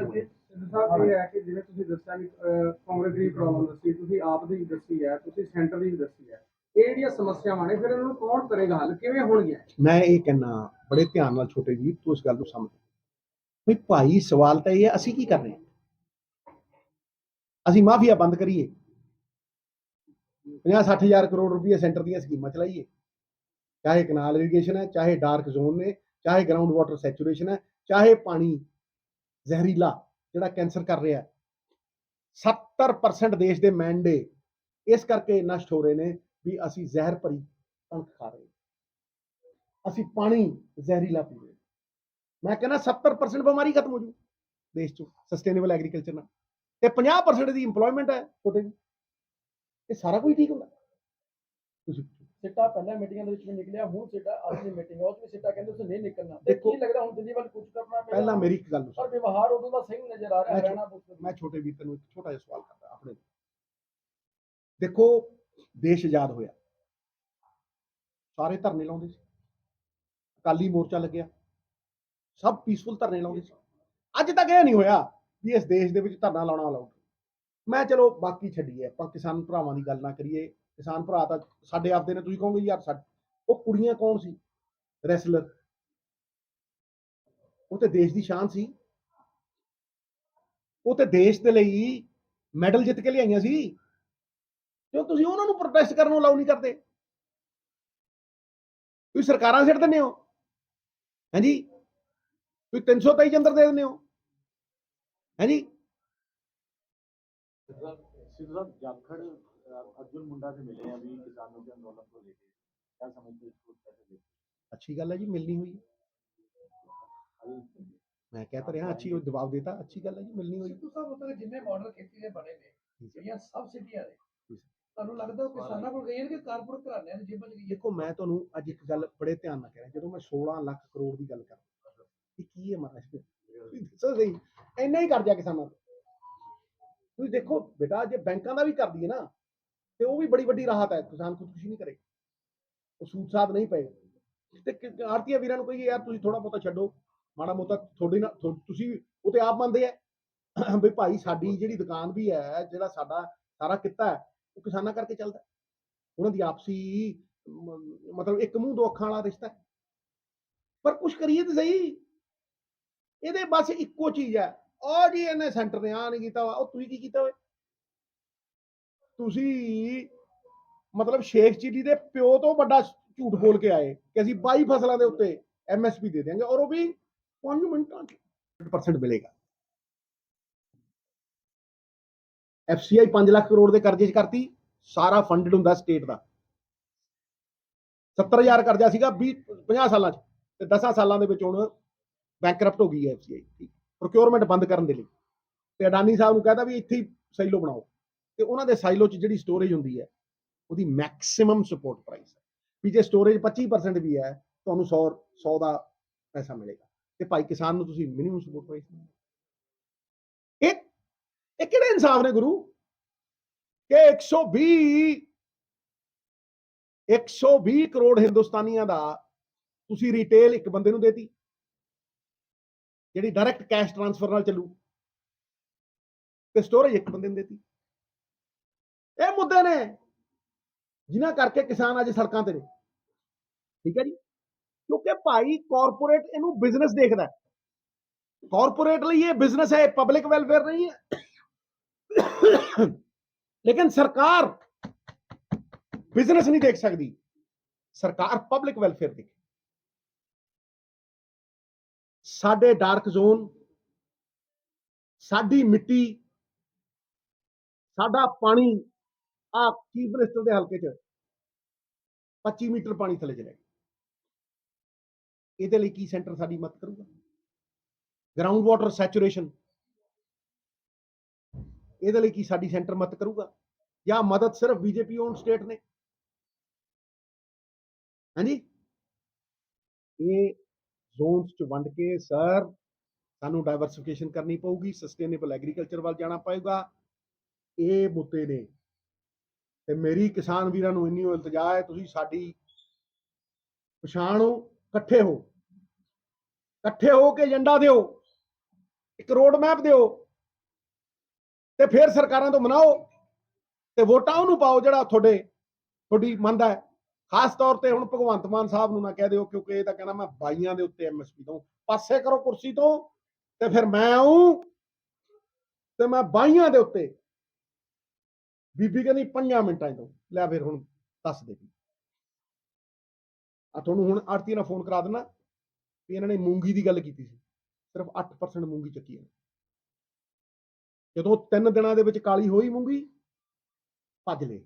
ਸਾਹਿਬ ਇਹ ਹੈ ਕਿ ਜਿਵੇਂ ਤੁਸੀਂ ਦੱਸਿਆ ਅਹ, ਕਾਂਗਰਸ ਦੀ ਪ੍ਰੋਬਲਮ ਦੱਸੀ ਤੁਸੀਂ ਆਪ ਦੀ ਦੱਸੀ ਹੈ ਤੁਸੀਂ ਸੈਂਟਰ ਦੀ ਵੀ ਦੱਸੀ ਹੈ। ਇਹ ਜਿਹੜੀਆਂ ਸਮੱਸਿਆਵਾਂ ਨੇ ਫਿਰ ਇਹਨਾਂ ਨੂੰ ਕੌਣ ਕਰੇਗਾ ਹੱਲ? ਕਿਵੇਂ ਹੋਣਗੀਆਂ? ਮੈਂ ਇਹ ਕਹਿਣਾ ਬੜੇ ਧਿਆਨ ਨਾਲ ਛੋਟੇ ਵੀਰ ਤੂੰ ਇਸ ਗੱਲ ਨੂੰ ਸਮਝ। ਵੀ ਭਾਈ ਸਵਾਲ ਤਾਂ ਇਹ ਹੈ ਅਸੀਂ ਕੀ ਕਰ ਰਹੇ ਹਾਂ ਅਸੀਂ ਮਾਫੀਆ ਬੰਦ ਕਰੀਏ। 50 60000 ਕਰੋੜ ਰੁਪਏ ਸੈਂਟਰ ਦੀਆਂ ਸਕੀਮਾਂ ਚਲਾਈਏ। ਚਾਹੇ ਕਨਾਲ ਇਰੀਗੇਸ਼ਨ ਹੈ ਚਾਹੇ ਡਾਰਕ ਜ਼ੋਨ ਨੇ ਚਾਹੇ ਗਰਾਊਂਡ ਵਾਟਰ ਸੈਚੂਰੇਸ਼ਨ ਹੈ ਚਾਹੇ ਪਾਣੀ ਜ਼ਹਿਰੀਲਾ। ਜਿਹੜਾ ਕੈਂਸਰ ਕਰ ਰਿਹਾ ਹੈ। 70% ਦੇਸ਼ ਦੇ ਮੈਂਡੇ ਇਸ ਕਰਕੇ ਨਸ਼ਟ ਹੋ ਰਹੇ ਨੇ ਵੀ ਅਸੀਂ ਜ਼ਹਿਰ ਭਰੀ ਕਣਕ ਖਾ ਰਹੇ ਅਸੀਂ ਪਾਣੀ ਜ਼ਹਿਰੀਲਾ ਪੀ ਰਹੇ ਮੈਂ ਕਹਿੰਦਾ 70% ਬਿਮਾਰੀ ਖਤਮ ਹੋ ਜੂ ਦੇਸ਼ ਚੋਂ ਸਸਟੇਨੇਬਲ ਐਗਰੀਕਲਚਰ ਨਾਲ। ਤੇ 50% ਦੀ EMPLOYMENT ਹੈ ਛੋਟੇ ਜੀ ਇਹ ਸਾਰਾ ਕੁਝ ਠੀਕ ਹੁੰਦਾ। ਤੁਸੀਂ ਸਿੱਟਾ ਪਹਿਲਾਂ ਮੀਟਿੰਗਾਂ ਦੇ ਵਿੱਚ ਵੀ ਨਿਕਲਿਆ ਹੁਣ ਸਿੱਟਾ ਅੱਜ ਦੀ ਮੀਟਿੰਗ ਉਹ 'ਚ ਵੀ ਸਿੱਟਾ ਕਹਿੰਦੇ ਤੁਸੀਂ ਨਹੀਂ ਨਿਕਲਣਾ। ਤੇ ਦੇਖੋ- ਕੀ ਲੱਗਦਾ ਹੁਣ ਦਿੱਲੀ ਵੱਲ ਕੁਝ ਕਰਨਾ ਪਏਗਾ ਪਹਿਲਾਂ ਮੇਰੀ ਇੱਕ ਗੱਲ ਨੂੰ ਪਰ। ਵਿਵਹਾਰ ਉਦੋਂ ਦਾ ਸਹੀ ਨਜ਼ਰ ਆ ਰਿਹਾ ਦਾ ਮੈਂ ਛੋਟੇ ਵੀਰ ਤੈਨੂੰ ਇੱਕ ਛੋਟਾ ਜਿਹਾ ਸਵਾਲ ਕਰਦਾ ਆਪਣੇ। ਦੇਖੋ ਦੇਸ਼ ਆਜ਼ਾਦ ਹੋਇਆ। ਸਾਰੇ ਧਰਨੇ ਲਾਉਂਦੇ ਸੀ। ਅਕਾਲੀ ਮੋਰਚਾ ਲੱਗਿਆ। ਸਭ ਪੀਸਫੁਲ ਧਰਨੇ ਲਾਉਂਦੇ ਸੀ। ਅੱਜ ਤੱਕ ਇਹ ਨਹੀਂ ਹੋਇਆ ਵੀ ਇਸ ਦੇਸ਼ ਦੇ ਵਿੱਚ ਧਰਨਾ ਲਾਉਣਾ ਅਲਾਉਡ ਮੈਂ ਚਲੋ ਬਾਕੀ ਛੱਡੀਏ ਆਪਾਂ ਕਿਸਾਨ ਭਰਾਵਾਂ ਦੀ ਗੱਲ ਨਾ ਕਰੀਏ। ਕਿਸਾਨ ਭਰਾ ਤਾਂ ਸਾਡੇ ਆਪਦੇ ਨੇ, ਤੁਸੀਂ ਕਹੋਗੇ ਯਾਰ ਸਾ- ਉਹ ਕੁੜੀਆਂ ਕੌਣ ਸੀ? ਰੈਸਲਰ ਉਹ ਤੇ ਦੇਸ਼ ਦੀ ਸ਼ਾਨ ਸੀ। ਉਹ ਤੇ ਦੇਸ਼ ਦੇ ਲਈ ਮੈਡਲ ਜਿੱਤ ਕੇ ਲਿਆਈਆਂ ਸੀ। ਕਿਉਂ ਤੁਸੀਂ ਉਹਨਾਂ ਨੂੰ ਪ੍ਰੋਟੈਸਟ ਕਰਨ ਨੂੰ ਅਲਾਉ ਨਹੀਂ ਕਰਦੇ? ਤੁਸੀਂ ਸਰਕਾਰਾਂ ਸਿੱਟ ਦਿੰਦੇ ਹੋ। ਹਾਂਜੀ? ਤੁਸੀਂ 323 ਚ ਅੰਦਰ ਦੇ ਦਿੰਦੇ ਹੋ। ਹਾਂਜੀ? ਸਿੱਧੂ ਸਾਹਿਬ, ਜਾਖੜ अर्जुन मुंडा से मिले हैं अभी किसानों के आंदोलन को लेकर क्या समझते हैं इसको कैसे देखते ਅੱਛੀ ਗੱਲ ਹੈ ਜੀ ਮਿਲਣੀ ਹੋਈ हैं? ਮੈਂ ਕਹਿ ਤਾਂ ਰਿਹਾ ਅੱਛੀ ਉਹ ਜਵਾਬ ਦੇਤਾ ਅੱਛੀ ਗੱਲ ਹੈ ਜੀ ਮਿਲਣੀ ਹੋਈ ਸਿੱਧੂ ਸਾਹਿਬ ਉੱਤੇ ਜਿੰਨੇ ਮਾਡਲ ਖੇਤੀ ਦੇ ਬਣੇ ਨੇ ਜੀ ਸਰ। ਜਿਹੜੀਆਂ ਸਬਸਿਡੀਆਂ ਨੇ ਜੀ ਸਰ। ਤੁਹਾਨੂੰ ਲੱਗਦਾ ਉਹ ਕਿਸਾਨਾਂ ਕੋਲ ਗਈਆਂ ਨੇ ਕਿ ਕਾਰਪੋਰੇਟ ਘਰਾਣਿਆਂ ਦੀ ਜੇਬਾਂ 'ਚ ਗਈਆਂ ਦੇਖੋ ਮੈਂ ਤੁਹਾਨੂੰ ਅੱਜ ਇੱਕ ਗੱਲ ਬੜੇ ਧਿਆਨ ਨਾਲ ਕਹਿ ਰਿਹਾ ਜਦੋਂ ਮੈਂ 16 ਲੱਖ ਕਰੋੜ ਦੀ ਗੱਲ ਕਰਦਾ ਇਹ ਕੀ ਹੈ ਮਹਾਰਾਜ ਤੁਸੀਂ ਦੱਸੋ ਸਹੀ ਇੰਨਾ ਹੀ ਕਰਜ਼ਾ ਕਿਸਾਨਾਂ ਤੋਂ ਤੁਸੀਂ ਦੇਖੋ ਬੇਟਾ ਜੇ ਬੈਂਕਾਂ ਦਾ ਵੀ ਕਰਦੀ ਹੈ ਨਾ ਤੇ ਉਹ ਵੀ ਬੜੀ ਵੱਡੀ ਰਾਹਤ ਹੈ ਕਿਸਾਨ ਖੁਦਕੁਸ਼ੀ ਨਹੀਂ ਕਰੇਗਾ। ਉਹ ਸੂਦ ਸਾਧ ਨਹੀਂ ਪਏਗਾ। ਤੇ ਕ- ਵੀਰਾਂ ਨੂੰ ਕਹੀਏ ਯਾਰ ਤੁਸੀਂ ਥੋੜਾ ਬਹੁਤਾ ਛੱਡੋ। ਮਾੜਾ ਮੋਟਾ ਤੁਹਾਡੇ ਨਾਲ ਤੁ- ਤੁਸੀਂ ਉਹ ਤੇ ਆਪ ਮੰਨਦੇ ਆ। ਵੀ ਭਾਈ ਸਾਡੀ ਜਿਹੜੀ ਦੁਕਾਨ ਵੀ ਹੈ ਜਿਹੜਾ ਸਾਡਾ ਸਾਰਾ ਕਿੱਤਾ ਹੈ ਉਹ ਕਿਸਾਨਾਂ ਕਰਕੇ ਚੱਲਦਾ। ਉਹਨਾਂ ਦੀ ਆਪਸੀ ਮਤਲਬ ਇੱਕ ਮੂੰਹ ਦੋ ਅੱਖਾਂ ਵਾਲਾ ਰਿਸ਼ਤਾ ਹੈ। ਪਰ ਕੁਝ ਕਰੀਏ ਤੇ ਸਹੀ। ਇਹਦੇ ਬਸ ਇੱਕੋ ਚੀਜ਼ ਹੈ। ਉਹ ਜੀ ਇਹਨੇ ਸੈਂਟਰ ਨੇ ਆ ਨਹੀਂ ਕੀਤਾ ਵਾ, ਉਹ ਤੁਸੀਂ ਕੀ ਕੀਤਾ ਹੋਵੇ ਤੁਸੀਂ ਮਤਲਬ ਸ਼ੇਖ ਚਿੱਲੀ ਦੇ ਪਿਓ ਤੋਂ ਵੱਡਾ ਝੂਠ ਬੋਲ ਕੇ ਆਏ ਕਿ ਅਸੀਂ 22 ਫਸਲਾਂ ਦੇ ਉੱਤੇ ਐਮਐਸਪੀ ਦੇ ਦੇਵਾਂਗੇ ਔਰ ਉਹ ਵੀ 5 ਮਿੰਟਾਂ 'ਚ 100% ਮਿਲੇਗਾ। ਐਫਸੀਆਈ 5 ਲੱਖ ਕਰੋੜ ਦੇ ਕਰਜ਼ੇ 'ਚ ਕਰਤੀ, ਸਾਰਾ ਫੰਡਡ ਹੁੰਦਾ ਸਟੇਟ ਦਾ। 70000 ਕਰਜ਼ਾ ਸੀਗਾ 20 50 ਸਾਲਾਂ 'ਚ ਤੇ 10 ਸਾਲਾਂ ਦੇ ਵਿੱਚ ਹੁਣ ਬੈਂਕਰਪਟ ਹੋ ਗਈ ਹੈ ਐਫਸੀਆਈ ਪ੍ਰੋਕਿਉਰਮੈਂਟ ਬੰਦ ਕਰਨ ਦੇ ਲਈ। ਤੇ ਅਡਾਨੀ ਸਾਹਿਬ ਨੂੰ ਕਹਿੰਦਾ ਵੀ ਇੱਥੇ ਹੀ ਸਾਈਲੋ ਬਣਾਓ। ਤੇ ਉਹਨਾਂ ਦੇ ਸਾਈਲੋ 'ਚ ਜਿਹੜੀ ਸਟੋਰੇਜ ਹੁੰਦੀ ਹੈ, ਉਹਦੀ ਮੈਕਸਿਮਮ ਸਪੋਰਟ ਪ੍ਰਾਈਸ ਹੈ। ਵੀ ਜੇ ਸਟੋਰੇਜ 25% ਵੀ ਹੈ, ਤੁਹਾਨੂੰ 100 100 ਦਾ ਪੈਸਾ ਮਿਲੇਗਾ। ਤੇ ਭਾਈ ਕਿਸਾਨ ਨੂੰ ਤੁਸੀਂ ਮਿਨੀਮਮ ਸਪੋਰਟ ਪ੍ਰਾਈਸ ਇਹ ਇਹ ਕਿਹੜੇ ਇਨਸਾਫ ਨੇ ਗੁਰੂ? ਕਿ 120 120 ਕਰੋੜ ਹਿੰਦੁਸਤਾਨੀਆਂ ਦਾ ਤੁਸੀਂ ਰਿਟੇਲ ਇੱਕ ਬੰਦੇ ਨੂੰ ਦੇਤੀ, ਜਿਹੜੀ ਡਾਇਰੈਕਟ ਕੈਸ਼ ਟ੍ਰਾਂਸਫਰ ਨਾਲ ਚੱਲੂ। ਤੇ ਸਟੋਰੇਜ ਇੱਕ ਬੰਦੇ ਨੂੰ ਦੇਤੀ। ਇਹ ਮੁੱਦੇ ਨੇ ਜਿਨ੍ਹਾਂ ਕਰਕੇ ਕਿਸਾਨ ਅੱਜ ਸੜਕਾਂ ਤੇ ਨੇ। ਠੀਕ ਹੈ ਜੀ? ਕਿਉਂਕਿ ਭਾਈ ਕਾਰਪੋਰੇਟ ਇਹਨੂੰ ਬਿਜ਼ਨਸ ਦੇਖਦਾ ਕਾਰਪੋਰੇਟ ਲਈ ਇਹ ਬਿਜ਼ਨਸ ਹੈ ਪਬਲਿਕ ਵੈਲਫੇਅਰ ਨਹੀਂ ਹੈ। ਲੇਕਿਨ ਸਰਕਾਰ ਬਿਜ਼ਨਸ ਨਹੀਂ ਦੇਖ ਸਕਦੀ। ਸਰਕਾਰ ਪਬਲਿਕ ਵੈਲਫੇਅਰ ਦੇਖੇ। ਸਾਡੇ ਡਾਰਕ ਜ਼ੋਨ ਸਾਡੀ ਮਿੱਟੀ, ਸਾਡਾ ਪਾਣੀ ਆ ਚੀਫ ਮਿਨਿਸਟਰ ਦੇ ਹਲਕੇ 'ਚ 25 ਮੀਟਰ ਪਾਣੀ ਥੱਲੇ ਚਲੇ ਗਿਆ ਇਹਦੇ ਲਈ ਕੀ ਸੈਂਟਰ ਸਾਡੀ ਮਦਦ ਕਰੂਗਾ? ਗਰਾਊਂਡ ਵਾਟਰ ਸੈਚੂਰੇਸ਼ਨ ਇਹਦੇ ਲਈ ਕੀ ਸਾਡੀ ਸੈਂਟਰ ਮਦਦ ਕਰੂਗਾ? ਜਾਂ ਮਦਦ ਸਿਰਫ ਬੀਜੇਪੀ ਓਨ ਸਟੇਟ ਨੇ? ਹਾਂਜੀ? ਇਹ ਜ਼ੋਨਸ ਚ ਵੰਡ ਕੇ ਸਰ ਸਾਨੂੰ ਡਾਈਵਰਸਿਫਿਕੇਸ਼ਨ ਕਰਨੀ ਪਊਗੀ ਸਸਟੇਨੇਬਲ ਐਗਰੀਕਲਚਰ ਵੱਲ ਜਾਣਾ ਪਏਗਾ। ਇਹ ਮੁੱਦੇ ਨੇ। ਤੇ ਮੇਰੀ ਕਿਸਾਨ ਵੀਰਾਂ ਨੂੰ ਇੰਨੀ ਇਲਤਜਾ ਹੈ, ਤੁਸੀਂ ਸਾਡੀ ਪਛਾਣੋ ਇਕੱਠੇ ਹੋ। ਇਕੱਠੇ ਹੋ ਕੇ ਏਜੰਡਾ ਦਿਓ, ਇੱਕ ਰੋਡ ਮੈਪ ਦਿਓ, ਤੇ ਫਿਰ ਸਰਕਾਰਾਂ ਤੋਂ ਮਨਾਓ, ਤੇ ਵੋਟਾਂ ਉਹਨੂੰ ਪਾਓ ਜਿਹੜਾ ਤੁਹਾਡੇ, ਤੁਹਾਡੀ ਮੰਨਦਾ ਹੈ। ਖਾਸ ਤੌਰ ਤੇ ਹੁਣ ਭਗਵੰਤ ਮਾਨ ਸਾਹਿਬ ਨੂੰ ਨਾ ਕਹਿ ਦਿਓ, ਕਿਉਂਕਿ ਇਹ ਤਾਂ ਕਹਿੰਦਾ ਮੈਂ ਬਾਈਆਂ ਦੇ ਉੱਤੇ ਐਮਐਸਪੀ ਦਊਂ ਪਾਸੇ ਕਰੋ ਕੁਰਸੀ ਤੋਂ, ਤੇ ਫਿਰ ਮੈਂ ਆਉਂ ਤੇ ਮੈਂ ਬਾਈਆਂ ਦੇ ਉੱਤੇ ਬੀਬੀ ਕਹਿੰਦੀ ਪੰਜਾਂ ਮਿੰਟਾਂ ਤੋਂ ਲੈ ਫਿਰ ਹੁਣ ਦੱਸ ਦੇ ਆ ਤੁਹਾਨੂੰ ਹੁਣ ਆਰਤੀ ਨਾਲ ਫੋਨ ਕਰਾ ਦੇਣਾ ਵੀ ਇਹਨਾਂ ਨੇ ਮੂੰਗੀ ਦੀ ਗੱਲ ਕੀਤੀ ਸੀ। ਸਿਰਫ 8% ਮੂੰਗੀ ਚੱਕੀ ਹੈ ਜਦੋਂ ਤਿੰਨ ਦਿਨਾਂ ਦੇ ਵਿੱਚ ਕਾਲੀ ਹੋਈ ਮੂੰਗੀ, ਭੱਜ ਲਏ।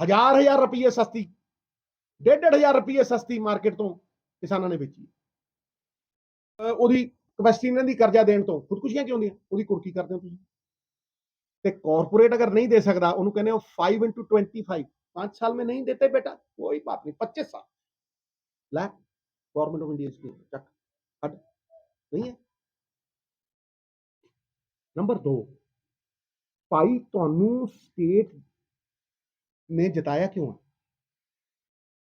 ਹਜ਼ਾਰ ਹਜ਼ਾਰ ਰੁਪਏ ਸਸਤੀ, ਡੇਢ ਡੇਢ ਹਜ਼ਾਰ ਰੁਪਏ ਸਸਤੀ ਮਾਰਕੀਟ ਤੋਂ ਕਿਸਾਨਾਂ ਨੇ ਵੇਚੀ। ਉਹਦੀ ਕਪੈਸਿਟੀ ਇਹਨਾਂ ਦੀ ਕਰਜ਼ਾ ਦੇਣ ਤੋਂ ਖੁਦਕੁਸ਼ੀਆਂ ਕਿਉਂ ਹੁੰਦੀਆਂ ਉਹਦੀ ਕੁਰਕੀ ਕਰਦੇ ਹੋ ਤੁਸੀਂ। ਤੇ ਕਾਰਪੋਰੇਟ ਅਗਰ ਨਹੀਂ ਦੇ ਸਕਦਾ ਉਹਨੂੰ ਕਹਿੰਦੇ ਹੋ 5 into 25 पांच साल में नहीं देते बेटा कोई बात नहीं पच्चीस साल ला गवर्नमेंट ऑफ इंडिया स्कीम चक हट नहीं है ਨੰਬਰ 2 ਭਾਈ ਤੁਹਾਨੂੰ ਸਟੇਟ ਨੇ ਜਿਤਾਇਆ ਕਿਉਂ ਹੈ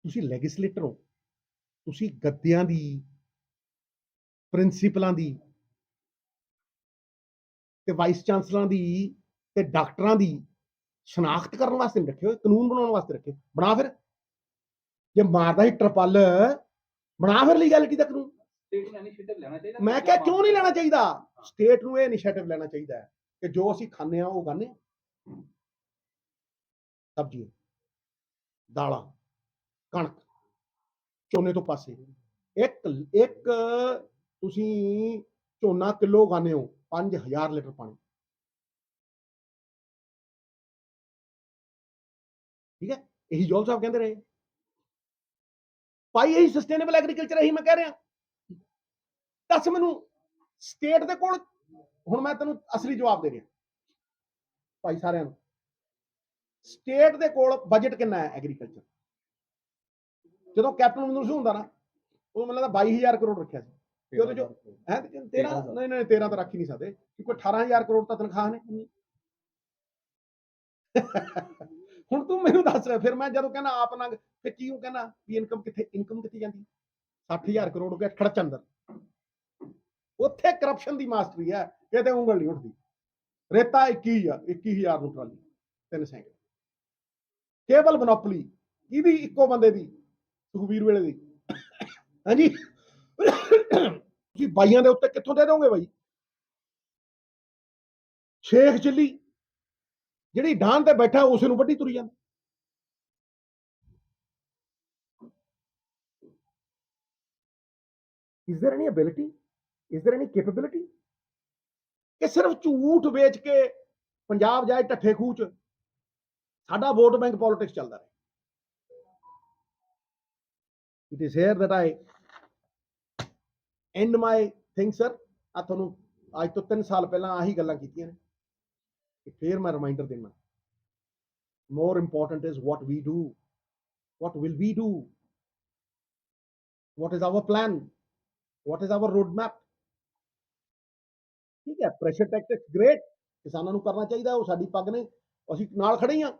ਤੁਸੀਂ ਲੈਜਿਸਲੇਟਰ ਹੋ ਤੁਸੀਂ ਗੱਦਿਆਂ ਦੀ ਪ੍ਰਿੰਸੀਪਲਾਂ ਦੀ ਤੇ ਵਾਈਸ ਚਾਂਸਲਰਾਂ ਦੀ ਤੇ ਡਾਕਟਰਾਂ ਦੀ ਸ਼ਨਾਖਤ ਕਰਨ ਵਾਸਤੇ ਨਹੀਂ ਰੱਖੇ ਹੋਏ ਕਾਨੂੰਨ ਬਣਾਉਣ ਵਾਸਤੇ ਰੱਖੇ ਬਣਾ ਫਿਰ। ਜੇ ਮਾਰਦਾ ਹੀ ਟਰਪਲ ਬਣਾ ਫਿਰ ਲੀਗੈਲਿਟੀ ਦਾ ਕਾਨੂੰਨ। ਸਟੇਟ ਨੂੰ ਇਨੀਸ਼ੀਏਟਿਵ ਲੈਣਾ ਚਾਹੀਦਾ। ਮੈਂ ਕਿਹਾ ਕਿਉਂ ਨਹੀਂ ਲੈਣਾ ਚਾਹੀਦਾ? ਸਟੇਟ ਨੂੰ ਇਹ ਇਨੀਸ਼ੀਏਟਿਵ ਲੈਣਾ ਚਾਹੀਦਾ ਹੈ ਕਿ ਜੋ ਅਸੀਂ ਖਾਂਦੇ ਆ ਉਹ ਹਾਂ। ਸਬਜ਼ੀਆਂ ਦਾਲਾਂ ਕਣਕ ਝੋਨੇ ਤੋਂ ਪਾਸੇ। ਇੱਕ ਇੱਕ ਤੁਸੀਂ ਝੋਨਾ ਕਿਲੋ ਖਾਂਦੇ ਹੋ 5000 ਲੀਟਰ ਪਾਣੀ। ਠੀਕ ਹੈ ਇਹੀ ਜੋਲ ਸਾਹਿਬ ਕਹਿੰਦੇ ਰਹੇ ਭਾਈ ਇਹੀ ਸਸਟੇਨੇਬਲ ਐਗਰੀਕਲਚਰ ਇਹੀ ਮੈਂ ਕਹਿ ਰਿਹਾ ਦੱਸ ਮੈਨੂੰ ਸਟੇਟ ਦੇ ਕੋਲ ਹੁਣ ਮੈਂ ਤੈਨੂੰ ਅਸਲੀ ਜਵਾਬ ਦੇ ਰਿਹਾ ਭਾਈ ਸਾਰਿਆਂ ਨੂੰ ਸਟੇਟ ਦੇ ਕੋਲ ਬਜਟ ਕਿੰਨਾ ਹੈ ਐਗਰੀਕਲਚਰ ਜਦੋਂ ਕੈਪਟਨ ਅਮਰਿੰਦਰ ਸਿੰਘ ਹੁੰਦਾ ਨਾ ਉਹ ਮੈਨੂੰ ਲੱਗਦਾ 22000 ਕਰੋੜ ਰੱਖਿਆ ਸੀ ਤੇ ਉਹਦੇ ਚੋਂ ਹੈ 13 ਨਹੀਂ ਨਹੀਂ 13 ਤਾਂ ਰੱਖ ਹੀ ਨਹੀਂ ਸਕਦੇ ਕਿਉਂਕਿ 18000 ਕਰੋੜ ਤਾਂ ਤਨਖਾਹ ਨੇ ਹੁਣ ਤੂੰ ਮੈਨੂੰ ਦੱਸ ਫਿਰ ਮੈਂ ਜਦੋਂ ਕਹਿੰਦਾ ਆਪ ਨੰਗ ਤੇ ਕਿਉਂ ਕਹਿੰਦਾ ਵੀ ਇਨਕਮ ਕਿੱਥੇ ਇਨਕਮ ਕਿੱਥੇ ਜਾਂਦੀ? 60000 ਕਰੋੜ ਰੁਪਏ ਖੜਚ ਅੰਦਰ ਉੱਥੇ ਕਰਪਸ਼ਨ ਦੀ ਮਾਸਟਰੀ ਹੈ ਕਿਤੇ ਉਂਗਲ ਨਹੀਂ ਉੱਠਦੀ। ਰੇਤਾ 21000 21000 ਨੂੰ ਟਰਾਲੀ, ਤਿੰਨ ਸੈਂਕੜੇ ਕੇਵਲ ਮੋਨੋਪੋਲੀ ਇਹਦੀ ਇੱਕੋ ਬੰਦੇ ਦੀ, ਸੁਖਬੀਰ ਵੇਲੇ ਦੀ। ਹਾਂਜੀ? ਤੁਸੀਂ ਬਾਈਆਂ ਦੇ ਉੱਤੇ ਕਿੱਥੋਂ ਦੇ ਦੋਗੇ ਬਾਈ? ਸ਼ੇਖ ਚਿੱਲੀ ਜਿਹੜੀ ਡਾਨ ਤੇ ਬੈਠਾ, ਉਸ ਨੂੰ ਵੱਢੀ ਤੁਰੀ ਜਾਂਦਾ। Is there any ability? Is there any capability? ਕਿ ਸਿਰਫ ਝੂਠ ਵੇਚ ਕੇ ਪੰਜਾਬ ਜਾਏ ਢੱਠੇ ਖੂਹ ਚ, ਸਾਡਾ ਵੋਟ ਬੈਂਕ ਪੋਲਿਟਿਕਸ ਚੱਲਦਾ ਰਹੇ। It is here that I and my think sir ਆ ਤੁਹਾਨੂੰ, ਅੱਜ ਤੋਂ 3 ਸਾਲ ਪਹਿਲਾਂ ਆਹੀ ਗੱਲਾਂ ਕੀਤੀਆਂ ਨੇ। ਕਿ ਫੇਰ ਮੈਂ ਰਿਮਾਈਂਡਰ ਦੇਣਾ more important is what we do what will we do what is our plan what is our roadmap ਠੀਕ ਹੈ ਪ੍ਰੈਸ਼ਰ ਟੈਕਟਿਕਸ ਗ੍ਰੇਟ ਕਿਸਾਨਾਂ ਨੂੰ ਕਰਨਾ ਚਾਹੀਦਾ ਉਹ ਸਾਡੀ ਪੱਗ ਨੇ ਅਸੀਂ ਨਾਲ ਖੜੇ ਹਾਂ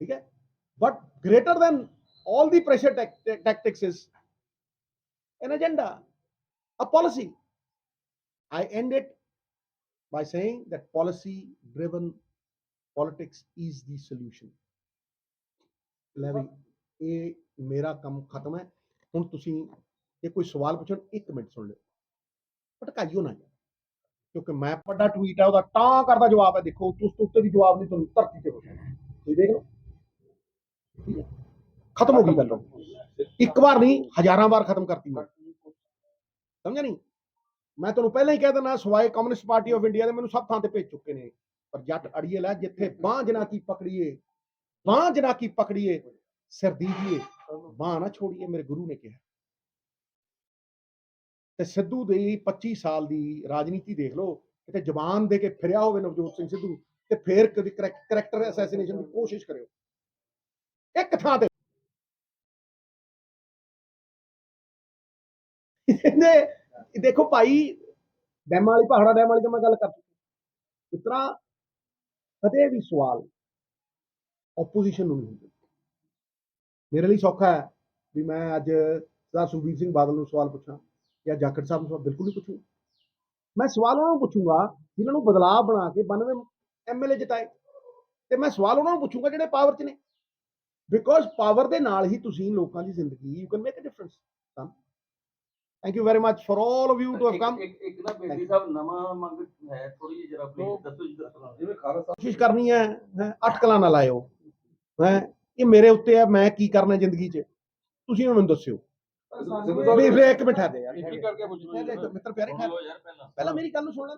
ਠੀਕ ਹੈ but greater than all the pressure tac- tactics is an agenda, a policy. I end it by saying that policy driven politics is the solution. ਲੈ ਵੀ, ਇਹ ਮੇਰਾ ਕੰਮ ਖਤਮ ਹੈ। ਹੁਣ ਤੁਸੀਂ ਇਹ ਕੋਈ ਸਵਾਲ ਪੁੱਛਣ, ਇੱਕ ਮਿੰਟ ਸੁਣ ਲਿਓ। ਭਟਕਾਈਓ ਨਾ। ਕਿਉਂਕਿ ਮੈਂ ਵੱਡਾ ਟਵੀਟ ਹੈ ਉਹਦਾ ਤਾਂ ਕਰਦਾ ਜਵਾਬ ਹੈ। ਦੇਖੋ, ਉਸ ਤੋਂ ਉੱਤੇ ਦੀ ਜਵਾਬ ਨਹੀਂ, ਤੁਹਾਨੂੰ ਧਰਤੀ ਤੇ ਪੁੱਛਣਾ ਤੁਸੀਂ ਦੇਖ ਲਓ। ਠੀਕ ਹੈ। ਖਤਮ ਹੋ ਗਈ ਗੱਲ। ਇੱਕ ਵਾਰ ਨਹੀਂ, ਹਜ਼ਾਰਾਂ ਵਾਰ ਖਤਮ ਕਰਤੀ ਮੈਂ। ਸਮਝਿਆ ਨਹੀਂ? ਮੈਂ ਤੁਹਾਨੂੰ ਪਹਿਲਾਂ ਹੀ ਕਹਿ ਦਿੰਦਾ, ਸਵਾਏ ਕਮਿਊਨਿਸਟ ਪਾਰਟੀ ਆਫ ਇੰਡੀਆ ਦੇ ਮੈਨੂੰ ਸਭ ਥਾਂ ਤੇ ਭੇਜ ਚੁੱਕੇ ਨੇ। ਪਰ ਜੱਟ ਅੜੀਏ ਲੈ, ਜਿੱਥੇ ਬਾਂਹ ਜਨਾ ਕੀ ਪਕੜੀਏ, ਬਾਂਹ ਜਨਾ ਕੀ ਪਕੜੀਏ, ਸਿਰ ਦੀਜੀਏ, ਬਾਂਹ ਨਾ ਛੋੜੀਏ, ਮੇਰੇ ਗੁਰੂ ਨੇ ਕਿਹਾ। ਤੇ ਸਿੱਧੂ ਦੀ 25 ਸਾਲ ਦੀ ਰਾਜਨੀਤੀ ਦੇਖ ਲਓ, ਕਿਤੇ ਜ਼ਬਾਨ ਦੇ ਕੇ ਫਿਰਿਆ ਹੋਵੇ ਨਵਜੋਤ ਸਿੰਘ ਸਿੱਧੂ, ਤੇ ਫੇਰ ਕਦੀ ਕਰੈਕਟਰ ਅਸੈਸੀਨੇਸ਼ਨ ਦੀ ਕੋਸ਼ਿਸ਼ ਕਰਿਓ। ਇੱਕ ਥਾਂ ਤੇ ਇਹਨੇ ਦੇਖੋ ਭਾਈ ਡੈਮਾਂ ਵਾਲੀ ਪਹਾੜਾ ਡੈਮ ਵਾਲੀ ਤਾਂ ਮੈਂ ਗੱਲ ਕਰ ਚੁੱਕਾ। ਇਸ ਕਦੇ ਵੀ ਸਵਾਲ ਆਪੋਜੀਸ਼ਨ ਨੂੰ ਨਹੀਂ ਹੁੰਦੇ। ਮੇਰੇ ਲਈ ਸੌਖਾ ਹੈ ਵੀ ਮੈਂ ਅੱਜ ਸਰਦਾਰ ਸੁਖਬੀਰ ਸਿੰਘ ਬਾਦਲ ਨੂੰ ਸਵਾਲ ਪੁੱਛਾਂ ਜਾਂ ਜਾਖੜ ਸਾਹਿਬ ਨੂੰ ਸਵਾਲ, ਬਿਲਕੁਲ ਨਹੀਂ ਪੁੱਛੂ ਮੈਂ ਸਵਾਲ ਉਹਨਾਂ ਨੂੰ ਪੁੱਛੂੰਗਾ, ਜਿਨ੍ਹਾਂ ਨੂੰ ਬਦਲਾਅ ਬਣਾ ਕੇ 92 ਐਮਐਲਏ ਜਿਤਾਏ ਤੇ ਮੈਂ ਸਵਾਲ ਉਹਨਾਂ ਨੂੰ ਪੁੱਛੂੰਗਾ ਜਿਹੜੇ ਪਾਵਰ 'ਚ ਨੇ। ਬਿਕੋਜ਼ ਪਾਵਰ ਦੇ ਨਾਲ ਹੀ ਤੁਸੀਂ ਲੋਕਾਂ ਦੀ ਜ਼ਿੰਦਗੀ you can make a difference thank you very much for all of you to have come. ਇੱਕ ਇੱਕ ਨਾ ਬੇਦੀ ਸਾਹਿਬ ਨਵਾਂ ਮੰਗ ਹੈ ਥੋੜੀ ਜਿਹੀ ਜਰਾ ਪਲੀਜ਼ ਦੱਸੋ ਜੀ ਦੱਸੋ ਜਿਵੇਂ ਖਾਲਸਾ ਕੋਸ਼ਿਸ਼ ਕਰਨੀ ਹੈ ਹੈਂ, ਅਟਕਲਾਂ ਨਾ ਲਾਇਓ। ਹੈ ਇਹ ਮੇਰੇ ਉੱਤੇ ਹੈ ਮੈਂ ਕੀ ਕਰਨਾ ਜ਼ਿੰਦਗੀ 'ਚ? ਤੁਸੀਂ ਮੈਨੂੰ ਦੱਸਿਓ। ਵੀ ਫਿਰ ਇੱਕ ਮਿੰਟ ਜਾ ਯਾਰ ਕਰਕੇ ਪੁੱਛ ਮਿੱਤਰ ਪਿਆਰੇ ਪਹਿਲਾਂ। ਮੇਰੀ ਗੱਲ ਨੂੰ ਸੁਣ ਲੈ